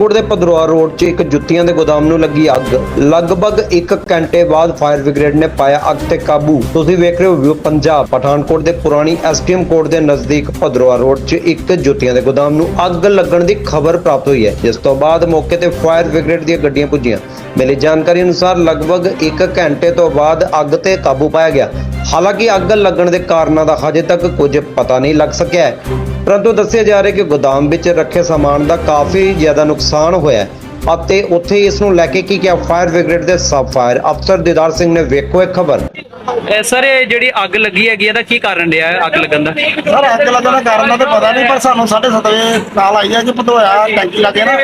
ਕੋਟ ਦੇ ਪਧਰੋਆ ਰੋਡ 'ਚ ਇੱਕ ਜੁੱਤੀਆਂ ਦੇ ਗੋਦਾਮ ਨੂੰ ਲੱਗੀ ਅੱਗ। ਲਗਭਗ 1 ਘੰਟੇ ਬਾਅਦ ਫਾਇਰ ਬ੍ਰਿਗੇਡ ਨੇ ਪਾਇਆ ਅੱਗ ਤੇ ਕਾਬੂ। ਤੁਸੀਂ ਵੇਖ ਰਹੇ ਹੋ ਪੰਜਾਬ। ਪਠਾਨਕੋਟ ਦੇ ਪੁਰਾਣੀ ਐਸਟੀਐਮ ਕੋਰਟ ਦੇ ਨਜ਼ਦੀਕ ਪਧਰੋਆ ਰੋਡ 'ਚ ਇੱਕ ਜੁੱਤੀਆਂ ਦੇ ਗੋਦਾਮ ਨੂੰ ਅੱਗ ਲੱਗਣ ਦੀ ਖਬਰ ਪ੍ਰਾਪਤ ਹੋਈ ਹੈ। ਜਿਸ ਤੋਂ ਬਾਅਦ ਮੌਕੇ ਤੇ ਫਾਇਰ ਬ੍ਰਿਗੇਡ ਦੀਆਂ ਗੱਡੀਆਂ ਪੁੱਜੀਆਂ। ਮਿਲੀ ਜਾਣਕਾਰੀ ਅਨੁਸਾਰ ਲਗਭਗ 1 ਘੰਟੇ ਤੋਂ ਬਾਅਦ ਅੱਗ ਤੇ ਕਾਬੂ ਪਾਇਆ ਗਿਆ। ਹਾਲਾਂਕਿ ਅੱਗ ਲੱਗਣ ਦੇ ਕਾਰਨਾਂ ਦਾ ਹਜੇ ਤੱਕ ਕੁਝ ਪਤਾ ਨਹੀਂ ਲੱਗ ਸਕਿਆ ਹੈ। ਪਰੰਤੂ ਦੱਸਿਆ ਜਾ ਰਿਹਾ ਕਿ ਗੋਦਾਮ ਵਿੱਚ ਰੱਖੇ ਸਾਮਾਨ ਦਾ ਕਾਫੀ ਜ਼ਿਆਦਾ ਨੁਕਸਾਨ ਹੋਇਆ ਅਤੇ ਉੱਥੇ ਇਸ ਨੂੰ ਲੈ ਕੇ ਕੀ ਕਿਹਾ ਫਾਇਰ ਬ੍ਰਿਗੇਡ ਦੇ ਸਬ ਫਾਇਰ ਅਫਸਰ ਦੀਦਾਰ ਸਿੰਘ ਨੇ ਵੇਖੋ ਇਹ ਖਬਰ। ਸਰ ਇਹ ਜਿਹੜੀ ਅੱਗ ਲੱਗੀ ਹੈਗੀ ਇਹਦਾ ਕੀ ਕਾਰਨ ਰਿਹਾ ਅੱਗ ਲੱਗਣ ਦਾ? ਸਰ ਅੱਗ ਲੱਗਣ ਦਾ ਕਾਰਨ ਤਾਂ ਪਤਾ ਨਹੀਂ ਪਰ ਸਾਨੂੰ 7:30 ਵਜੇ ਕਾਲ ਆਈ ਹੈ ਕਿ ਪਤੋਇਆ ਟੈਂਕੀ ਲੱਗੇ ਨਾ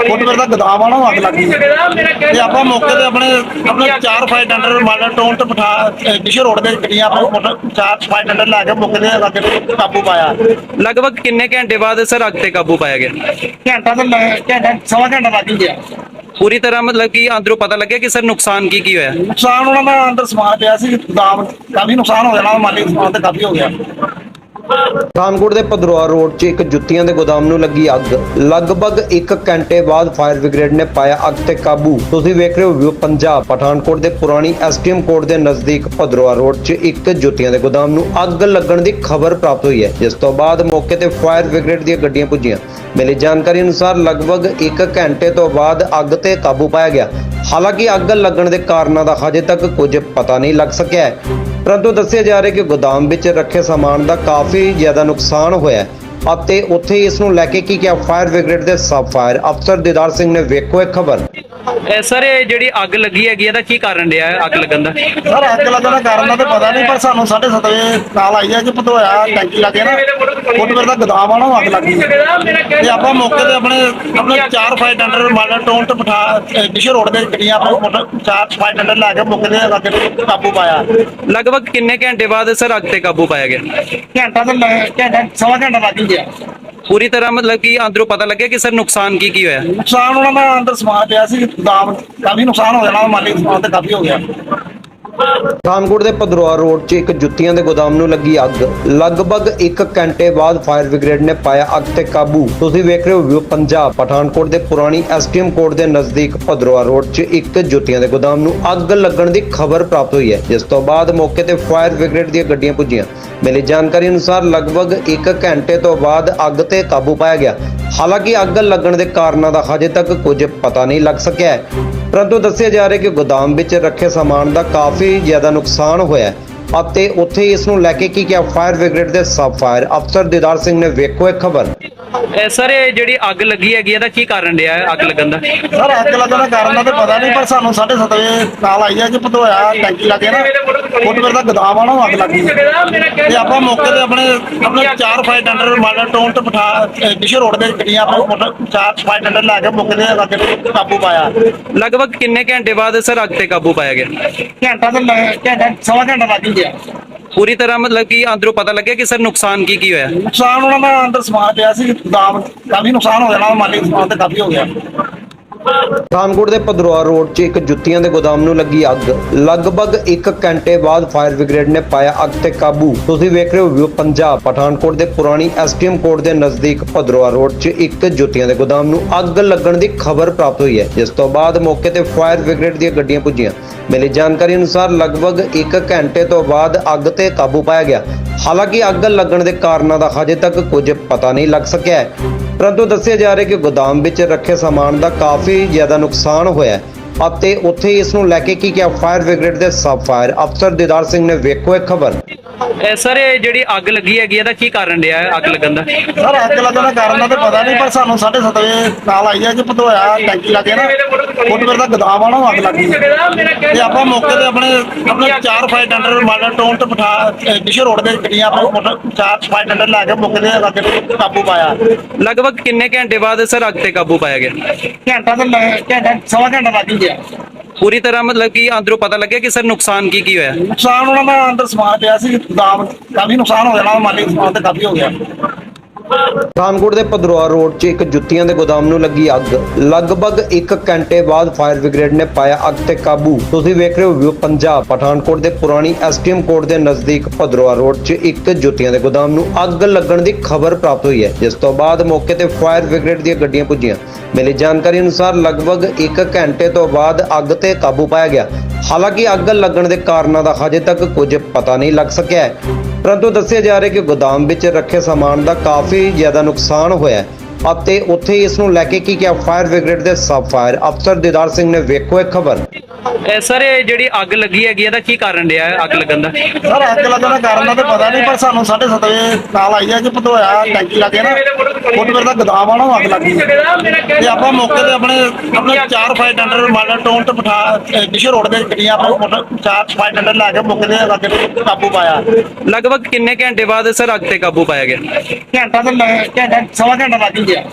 ਫੁੱਟ ਮੇਰੇ ਦਾ ਗਦਾਮ ਆ ਨਾ ਉਹ ਅੱਗ ਲੱਗੀ। ਤੇ ਆਪਾਂ ਮੌਕੇ ਤੇ ਆਪਣੇ ਆਪਣੇ ਚਾਰ ਫਾਇਰ ਟੈਂਡਰ ਮਾਡਲ ਟੋਨ ਤੇ ਪਠਾ ਡਿਸ਼ਰ ਰੋਡ ਦੇ ਗੱਡੀਆਂ ਆਪਾਂ ਚਾਰ ਫਾਇਰ ਟੈਂਡਰ ਲੈ ਕੇ ਮੌਕੇ ਤੇ ਅੱਗ ਤੇ ਕਾਬੂ ਪਾਇਆ। ਲਗਭਗ ਕਿੰਨੇ ਘੰਟੇ ਬਾਅਦ ਸਰ ਅੱਗ ਤੇ ਕਾਬੂ ਪਾਇਆ ਗਿਆ? ਘੰਟਾ ਤੇ ਘੰਟਾ ਸਵਾ ਘੰਟਾ ਲੱਗ ਗਿਆ। ਪੂਰੀ ਤਰ੍ਹਾਂ ਮਤਲਬ ਕਿ ਅੰਦਰੋਂ ਪਤਾ ਲੱਗਿਆ ਕਿ ਸਰ ਨੁਕਸਾਨ ਕੀ ਕੀ ਹੋਇਆ? ਨੁਕਸਾਨ ਉਹਨਾਂ ਦਾ ਅੰਦਰ ਸਮਾਨ ਪਿਆ ਸੀ ਗਦਾਮ ਕਾਫੀ ਨੁਕਸਾਨ ਹੋ ਜਾਣਾ ਮਾਲੀ ਸਮਾਨ ਤੇ ਕਾਫੀ ਹੋ ਗਿਆ। ਪਠਾਨਕੋਟ ਦੇ ਪਧਰੋਆ ਰੋਡ 'ਚ ਇੱਕ ਜੁੱਤੀਆਂ ਦੇ ਗੋਦਾਮ ਨੂੰ ਲੱਗੀ ਅੱਗ। ਲਗਭਗ 1 ਘੰਟੇ ਬਾਅਦ ਫਾਇਰ ਬ੍ਰਿਗੇਡ ਨੇ ਪਾਇਆ ਅੱਗ ਤੇ ਕਾਬੂ। ਤੁਸੀਂ ਵੇਖ ਰਹੇ ਹੋ ਪੰਜਾਬ। ਪਠਾਨਕੋਟ ਦੇ ਪੁਰਾਣੀ ਐਸਟੀਐਮ ਕੋਰਟ ਦੇ ਨਜ਼ਦੀਕ ਪਧਰੋਆ ਰੋਡ 'ਚ ਇੱਕ ਜੁੱਤੀਆਂ ਦੇ ਗੋਦਾਮ ਨੂੰ ਅੱਗ ਲੱਗਣ ਦੀ ਖਬਰ ਪ੍ਰਾਪਤ ਹੋਈ ਹੈ। ਜਿਸ ਤੋਂ ਬਾਅਦ ਮੌਕੇ ਤੇ ਫਾਇਰ ਬ੍ਰਿਗੇਡ ਦੀਆਂ ਗੱਡੀਆਂ ਪੁੱਜੀਆਂ। ਮਿਲੀ ਜਾਣਕਾਰੀ ਅਨੁਸਾਰ ਲਗਭਗ 1 ਘੰਟੇ ਤੋਂ ਬਾਅਦ ਅੱਗ ਤੇ ਕਾਬੂ ਪਾਇਆ ਗਿਆ। ਹਾਲਾਂਕਿ ਅੱਗ ਲੱਗਣ ਦੇ ਕਾਰਨਾਂ ਦਾ ਹਜੇ ਤੱਕ ਕੁਝ ਪਤਾ ਨਹੀਂ ਲੱਗ ਸਕਿਆ ਹੈ। ਪਰੰਤੂ ਦੱਸਿਆ ਜਾ ਰਿਹਾ ਕਿ ਗੋਦਾਮ ਵਿੱਚ ਰੱਖੇ ਸਮਾਨ ਦਾ ਕਾਫੀ ਜ਼ਿਆਦਾ ਨੁਕਸਾਨ ਹੋਇਆ ਅਤੇ ਉੱਥੇ ਇਸ ਨੂੰ ਲੈ ਕੇ ਕੀ ਕਿਹਾ? ਫਾਇਰ ਬ੍ਰਿਗੇਡ ਦੇ ਸਬ ਫਾਇਰ ਅਫਸਰ ਦੀਦਾਰ ਸਿੰਘ ਨੇ ਵੇਖੋ ਇਹ ਖਬਰ। ਸਰ ਇਹ ਜਿਹੜੀ ਅੱਗ ਲੱਗੀ ਹੈਗੀ ਇਹਦਾ ਕੀ ਕਾਰਨ ਰਿਹਾ ਅੱਗ ਲੱਗਣ ਦਾ? ਸਰ ਅੱਗ ਲੱਗਣ ਦਾ ਕਾਰਨ ਤਾਂ ਪਤਾ ਨਹੀਂ ਪਰ ਸਾਨੂੰ 7:30 ਵਜੇ ਕਾਲ ਆਈ ਹੈ ਕਿ ਪਤੋਇਆ ਟੈਂਕੀ ਲੱਗੇ ਨਾ। ਫੁੱਟ ਮੇਰੇ ਦਾ ਗਦਾਮ ਆ ਨਾ ਉਹ ਅੱਗ ਲੱਗੀ। ਤੇ ਆਪਾਂ ਮੌਕੇ ਤੇ ਆਪਣੇ ਆਪਣੇ ਚਾਰ ਫਾਇਰ ਟੈਂਡਰ ਮਾਡਲ ਟੋਨ ਤੇ ਪਠਾ ਡਿਸ਼ਰ ਰੋਡ ਦੇ ਗੱਡੀਆਂ ਆਪਾਂ ਮੋਟਰ- ਚਾਰ ਫਾਇਰ ਟੈਂਡਰ ਲੈ ਕੇ ਮੌਕੇ ਤੇ ਅੱਗ ਤੇ ਕਾਬੂ ਪਾਇਆ। ਲਗਭਗ ਕਿੰਨੇ ਘੰਟੇ ਬਾਅਦ ਸਰ ਅੱਗ ਤੇ ਕਾਬੂ ਪਾਇਆ ਗਿਆ? ਘੰਟਾ ਤੇ ਘੰਟਾ ਸਵਾ ਘੰਟਾ ਲੱਗ ਗਿਆ। ਪੂਰੀ ਤਰ੍ਹਾਂ ਮਤਲਬ ਕਿ ਅੰਦਰੋਂ ਪਤਾ ਲੱਗਿਆ ਕਿ ਸਰ ਨੁਕਸਾਨ ਕੀ ਕੀ ਹੋਇਆ? ਨੁਕਸਾਨ ਉਹਨਾਂ ਦਾ ਅੰਦਰ ਸਮਾਨ ਪਿਆ ਸੀ ਗਦਾਮ ਕਾਫੀ ਨੁਕਸਾਨ ਹੋ ਜਾਣਾ, ਮਾਲੀ ਸਮਾਨ ਤੇ ਕਾਫੀ ਹੋ ਗਿਆ। ਪਠਾਨਕੋਟ ਦੇ ਪਧਰੋਆ ਰੋਡ 'ਚ ਇੱਕ ਜੁੱਤੀਆਂ ਦੇ ਗੋਦਾਮ ਨੂੰ ਲੱਗੀ ਅੱਗ। ਲਗਭਗ 1 ਘੰਟੇ ਬਾਅਦ ਫਾਇਰ ਬ੍ਰਿਗੇਡ ਨੇ ਪਾਇਆ ਅੱਗ ਤੇ ਕਾਬੂ। ਤੁਸੀਂ ਵੇਖ ਰਹੇ ਹੋ ਪੰਜਾਬ। ਪਠਾਨਕੋਟ ਦੇ ਪੁਰਾਣੀ ਐਸਟੀਐਮ ਕੋਰਟ ਦੇ ਨਜ਼ਦੀਕ ਪਧਰੋਆ ਰੋਡ 'ਚ ਇੱਕ ਜੁੱਤੀਆਂ ਦੇ ਗੋਦਾਮ ਨੂੰ ਅੱਗ ਲੱਗਣ ਦੀ ਖਬਰ ਪ੍ਰਾਪਤ ਹੋਈ ਹੈ। ਜਿਸ ਤੋਂ ਬਾਅਦ ਮੌਕੇ ਤੇ ਫਾਇਰ ਬ੍ਰਿਗੇਡ ਦੀਆਂ ਗੱਡੀਆਂ ਪੁੱਜੀਆਂ। ਮਿਲੀ ਜਾਣਕਾਰੀ ਅਨੁਸਾਰ ਲਗਭਗ 1 ਘੰਟੇ ਤੋਂ ਬਾਅਦ ਅੱਗ ਤੇ ਕਾਬੂ ਪਾਇਆ ਗਿਆ। ਹਾਲਾਂਕਿ ਅੱਗ ਲੱਗਣ ਦੇ ਕਾਰਨਾਂ ਦਾ ਹਜੇ ਤੱਕ ਕੁਝ ਪਤਾ ਨਹੀਂ ਲੱਗ ਸਕਿਆ ਹੈ। ਪਰੰਤੂ ਦੱਸਿਆ ਜਾ ਰਿਹਾ ਕਿ ਗੋਦਾਮ ਵਿੱਚ ਰੱਖੇ ਸਮਾਨ ਦਾ ਕਾਫੀ ਜ਼ਿਆਦਾ ਨੁਕਸਾਨ ਹੋਇਆ ਅਤੇ ਉੱਥੇ ਇਸ ਨੂੰ ਲੈ ਕੇ ਕੀ ਕਿਹਾ? ਫਾਇਰ ਬ੍ਰਿਗੇਡ ਦੇ ਸਬ ਫਾਇਰ ਅਫਸਰ ਦੀਦਾਰ ਸਿੰਘ ਨੇ ਵੇਖੋ ਇਹ ਖਬਰ। ਸਰ ਇਹ ਜਿਹੜੀ ਅੱਗ ਲੱਗੀ ਹੈਗੀ ਇਹਦਾ ਕੀ ਕਾਰਨ ਰਿਹਾ ਹੈ ਅੱਗ ਲੱਗਣ ਦਾ? ਸਰ ਅੱਗ ਲੱਗਣ ਦਾ ਕਾਰਨ ਤਾਂ ਪਤਾ ਨਹੀਂ ਪਰ ਸਾਨੂੰ 7:30 ਵਜੇ ਕਾਲ ਆਈ ਹੈ ਕਿ ਪਤੋਇਆ ਟੈਂਕੀ ਲੱਗੇ ਨਾ। ਫੁੱਟ ਮੇਰੇ ਦਾ ਗਦਾਮ ਆ ਨਾ ਉਹ ਅੱਗ ਲੱਗੀ। ਤੇ ਆਪਾਂ ਮੌਕੇ ਤੇ ਆਪਣੇ ਆਪਣੇ ਚਾਰ ਫਾਇਰ ਟੈਂਡਰ ਮਾਡਲ ਟੋਨ ਤੇ ਪਠਾ ਡਿਸ਼ਰ ਰੋਡ ਦੇ ਗੱਡੀਆਂ ਆਪਾਂ ਮੋਟਰ- ਚਾਰ ਫਾਇਰ ਟੈਂਡਰ ਲੈ ਕੇ ਮੌਕੇ ਤੇ ਅੱਗ ਤੇ ਕਾਬੂ ਪਾਇਆ। ਲਗਭਗ ਕਿੰਨੇ ਘੰਟੇ ਬਾਅਦ ਸਰ ਅੱਗ ਤੇ ਕਾਬੂ ਪਾਇਆ ਗਿਆ? ਘੰਟਾ ਤੇ ਲੈ- ਘੰਟਾ ਸਵਾ ਘੰਟਾ ਲੱਗ ਹੀ ਗਿਆ। ਪੂਰੀ ਤਰ੍ਹਾਂ ਮਤਲਬ ਕਿ ਅੰਦਰੋਂ ਪਤਾ ਲੱਗਿਆ ਕਿ ਸਰ ਨੁਕਸਾਨ ਕੀ ਕੀ ਹੋਇਆ? ਨੁਕਸਾਨ ਉਹਨਾਂ ਦਾ ਅੰਦਰ ਸਮਾਨ ਪਿਆ ਸੀ ਗਦਾਮ ਕਾਫੀ ਨੁਕਸਾਨ ਹੋ ਜਾਣਾ, ਮਾਲੀ ਸਮਾਨ ਤੇ ਕਾਫੀ ਹੋ ਗਿਆ। ਪਠਾਨਕੋਟ ਦੇ ਪਧਰੋਆ ਰੋਡ 'ਚ ਇੱਕ ਜੁੱਤੀਆਂ ਦੇ ਗੋਦਾਮ ਨੂੰ ਲੱਗੀ ਅੱਗ। ਲਗਭਗ 1 ਘੰਟੇ ਬਾਅਦ ਫਾਇਰ ਬ੍ਰਿਗੇਡ ਨੇ ਪਾਇਆ ਅੱਗ ਤੇ ਕਾਬੂ। ਤੁਸੀਂ ਵੇਖ ਰਹੇ ਹੋ ਵਿਊ ਪੰਜਾਬ। ਪਠਾਨਕੋਟ ਦੇ ਪੁਰਾਣੀ ਐਸਟੀਐਮ ਕੋਰਟ ਦੇ ਨਜ਼ਦੀਕ ਪਧਰੋਆ ਰੋਡ 'ਚ ਇੱਕ ਜੁੱਤੀਆਂ ਦੇ ਗੋਦਾਮ ਨੂੰ ਅੱਗ ਲੱਗਣ ਦੀ ਖਬਰ ਪ੍ਰਾਪਤ ਹੋਈ ਹੈ। ਜਿਸ ਤੋਂ ਬਾਅਦ ਮੌਕੇ ਤੇ ਫਾਇਰ ਬ੍ਰਿਗੇਡ ਦੀਆਂ ਗੱਡੀਆਂ ਪੁੱਜੀਆਂ। ਮਿਲੀ ਜਾਣਕਾਰੀ ਅਨੁਸਾਰ ਲਗਭਗ 1 ਘੰਟੇ ਤੋਂ ਬਾਅਦ ਅੱਗ ਤੇ ਕਾਬੂ ਪਾਇਆ ਗਿਆ। ਹਾਲਾਂਕਿ ਅੱਗ ਲੱਗਣ ਦੇ ਕਾਰਨਾਂ ਦਾ ਹਜੇ ਤੱਕ ਕੁਝ ਪਤਾ ਨਹੀਂ ਲੱਗ ਸਕਿਆ ਹੈ। ਪਰੰਤੂ ਦੱਸਿਆ ਜਾ ਰਿਹਾ ਕਿ ਗੋਦਾਮ ਵਿੱਚ ਰੱਖੇ ਸਾਮਾਨ ਦਾ ਕਾਫੀ ਜ਼ਿਆਦਾ ਨੁਕਸਾਨ ਹੋਇਆ ਅਤੇ ਉੱਥੇ ਇਸ ਨੂੰ ਲੈ ਕੇ ਕੀ ਕਿਹਾ ਫਾਇਰ ਬ੍ਰਿਗੇਡ ਦੇ ਸਬ ਫਾਇਰ ਅਫਸਰ ਦੀਦਾਰ ਸਿੰਘ ਨੇ ਵੇਖੋ ਇਹ ਖਬਰ। ਸਰ ਇਹ ਜਿਹੜੀ ਅੱਗ ਲੱਗੀ ਹੈਗੀ ਇਹਦਾ ਕੀ ਕਾਰਨ ਰਿਹਾ ਹੈ ਅੱਗ ਲੱਗਣ ਦਾ? ਸਰ ਅੱਗ ਲੱਗਣ ਦਾ ਕਾਰਨ ਤਾਂ ਪਤਾ ਨਹੀਂ ਪਰ ਸਾਨੂੰ 7:30 ਵਜੇ ਕਾਲ ਆਈ ਹੈ ਕਿ ਪਤੋਇਆ ਟੈਂਕੀ ਲੱਗੇ ਨਾ ਫੁੱਟ ਮੇਰੇ ਦਾ ਗਦਾਮ ਆ ਨਾ ਉਹ ਅੱਗ ਲੱਗੀ। ਤੇ ਆਪਾਂ ਮੌਕੇ ਤੇ ਆਪਣੇ ਆਪਣੇ ਚਾਰ ਫਾਇਰ ਟੈਂਡਰ ਮਾਡਲ ਟੋਨ ਤੇ ਪਠਾ ਡਿਸ਼ਰ ਰੋਡ ਦੇ ਗੱਡੀਆਂ ਆਪਾਂ ਚਾਰ ਫਾਇਰ ਟੈਂਡਰ ਲੈ ਕੇ ਮੌਕੇ ਤੇ ਅੱਗ ਤੇ ਕਾਬੂ ਪਾਇਆ। ਲਗਭਗ ਕਿੰਨੇ ਘੰਟੇ ਬਾਅਦ ਸਰ ਅੱਗ ਤੇ ਕਾਬੂ ਪਾਇਆ ਗਿਆ? ਘੰਟਾ ਤੇ ਘੰਟਾ ਸਵਾ ਘੰਟਾ ਲੱਗ ਗਿਆ। ਪੂਰੀ ਤਰ੍ਹਾਂ ਮਤਲਬ ਕਿ ਅੰਦਰੋਂ ਪਤਾ ਲੱਗਿਆ ਕਿ ਸਰ ਨੁਕਸਾਨ ਕੀ ਕੀ ਹੋਇਆ? ਨੁਕਸਾਨ ਉਹਨਾਂ ਦਾ ਅੰਦਰ ਸਮਾਨ ਪਿਆ ਸੀ ਗਦਾਮ ਕਾਫੀ ਨੁਕਸਾਨ ਹੋ ਜਾਣਾ ਮਾਲੀ ਸਮਾਨ ਤੇ ਕਾਫੀ ਹੋ ਗਿਆ। ਪਠਾਨਕੋਟ ਦੇ ਪਧਰੋਆ ਰੋਡ 'ਚ ਇੱਕ ਜੁੱਤੀਆਂ ਦੇ ਗੋਦਾਮ ਨੂੰ ਲੱਗੀ ਅੱਗ। ਲਗਭਗ 1 ਘੰਟੇ ਬਾਅਦ ਫਾਇਰ ਬ੍ਰਿਗੇਡ ਨੇ ਪਾਇਆ ਅੱਗ ਤੇ ਕਾਬੂ। ਤੁਸੀਂ ਵੇਖ ਰਹੇ ਹੋ ਪੰਜਾਬ। ਪਠਾਨਕੋਟ ਦੇ ਪੁਰਾਣੀ ਐਸਟੀਐਮ ਕੋਰਟ ਦੇ ਨਜ਼ਦੀਕ ਪਧਰੋਆ ਰੋਡ 'ਚ ਇੱਕ ਜੁੱਤੀਆਂ ਦੇ ਗੋਦਾਮ ਨੂੰ ਅੱਗ ਲੱਗਣ ਦੀ ਖਬਰ ਪ੍ਰਾਪਤ ਹੋਈ ਹੈ। ਜਿਸ ਤੋਂ ਬਾਅਦ ਮੌਕੇ ਤੇ ਫਾਇਰ ਬ੍ਰਿਗੇਡ ਦੀਆਂ ਗੱਡੀਆਂ ਪੁੱਜੀਆਂ। ਮਿਲੀ ਜਾਣਕਾਰੀ ਅਨੁਸਾਰ ਲਗਭਗ 1 ਘੰਟੇ ਤੋਂ ਬਾਅਦ ਅੱਗ ਤੇ ਕਾਬੂ ਪਾਇਆ ਗਿਆ। ਹਾਲਾਂਕਿ ਅੱਗ ਲੱਗਣ ਦੇ ਕਾਰਨਾਂ ਦਾ ਹਜੇ ਤੱਕ ਕੁਝ ਪਤਾ ਨਹੀਂ ਲੱਗ ਸਕਿਆ ਹੈ। ਪਰੰਤੂ ਦੱਸਿਆ ਜਾ ਰਿਹਾ ਕਿ ਗੋਦਾਮ ਵਿੱਚ ਰੱਖੇ ਸਮਾਨ ਦਾ ਕਾਫੀ ਜ਼ਿਆਦਾ ਨੁਕਸਾਨ ਹੋਇਆ ਹੈ। ਅਤੇ ਉੱਥੇ ਇਸ ਨੂੰ ਲੈ ਕੇ ਕੀ ਕਿਹਾ? ਫਾਇਰ ਬ੍ਰਿਗੇਡ ਦੇ ਸਬ ਫਾਇਰ ਅਫਸਰ ਦੀਦਾਰ ਸਿੰਘ ਨੇ ਵੇਖੋ ਇਹ ਖਬਰ। ਸਰ ਇਹ ਜਿਹੜੀ ਅੱਗ ਲੱਗੀ ਹੈਗੀ ਇਹਦਾ ਕੀ ਕਾਰਨ ਰਿਹਾ ਹੈ ਅੱਗ ਲੱਗਣ ਦਾ? ਸਰ ਅੱਗ ਲੱਗਣ ਦਾ ਕਾਰਨ ਦਾ ਤਾਂ ਪਤਾ ਨਹੀਂ ਪਰ ਸਾਨੂੰ 7:30 ਵਜੇ ਕਾਲ ਆਈ ਹੈ ਕਿ ਪਧੋਇਆ ਟੈਂਕੀ ਲੱਗੇ ਨਾ ਫੁੱਟਵੇਅਰ ਦਾ ਗੋਦਾਮ ਆ ਨਾ ਉਹ ਅੱਗ ਲੱਗੀ ਤੇ ਆਪਾਂ ਮੌਕੇ ਤੇ ਆਪਣੇ ਆਪਣੇ ਚਾਰ ਫਾਇਰ ਟੈਂਡਰ ਮਾਡਲ ਟਾਊਨ ਤੇ ਪਠਾ ਡਿਸ਼ਰ ਰੋਡ ਦੇ ਗੱਡੀਆਂ ਆਪਣੇ ਮੋਟਰ- ਚਾਰ ਫਾਇਰ ਟੈਂਡਰ ਲਾ ਕੇ ਮੌਕੇ ਤੇ ਅੱਗ ਤੇ ਕਾਬੂ ਪਾਇਆ। ਲਗਭਗ ਕਿੰਨੇ ਘੰਟੇ ਬਾਅਦ ਸਰ ਅੱਗ ਤੇ ਕਾਬੂ ਪਾਇਆ ਗਿਆ? ਘੰਟਾ ਤੇ ਲੱਗ- ਘੰਟਾ ਸਵਾ ਘੰਟਾ ਲੱਗ ਗਿਆ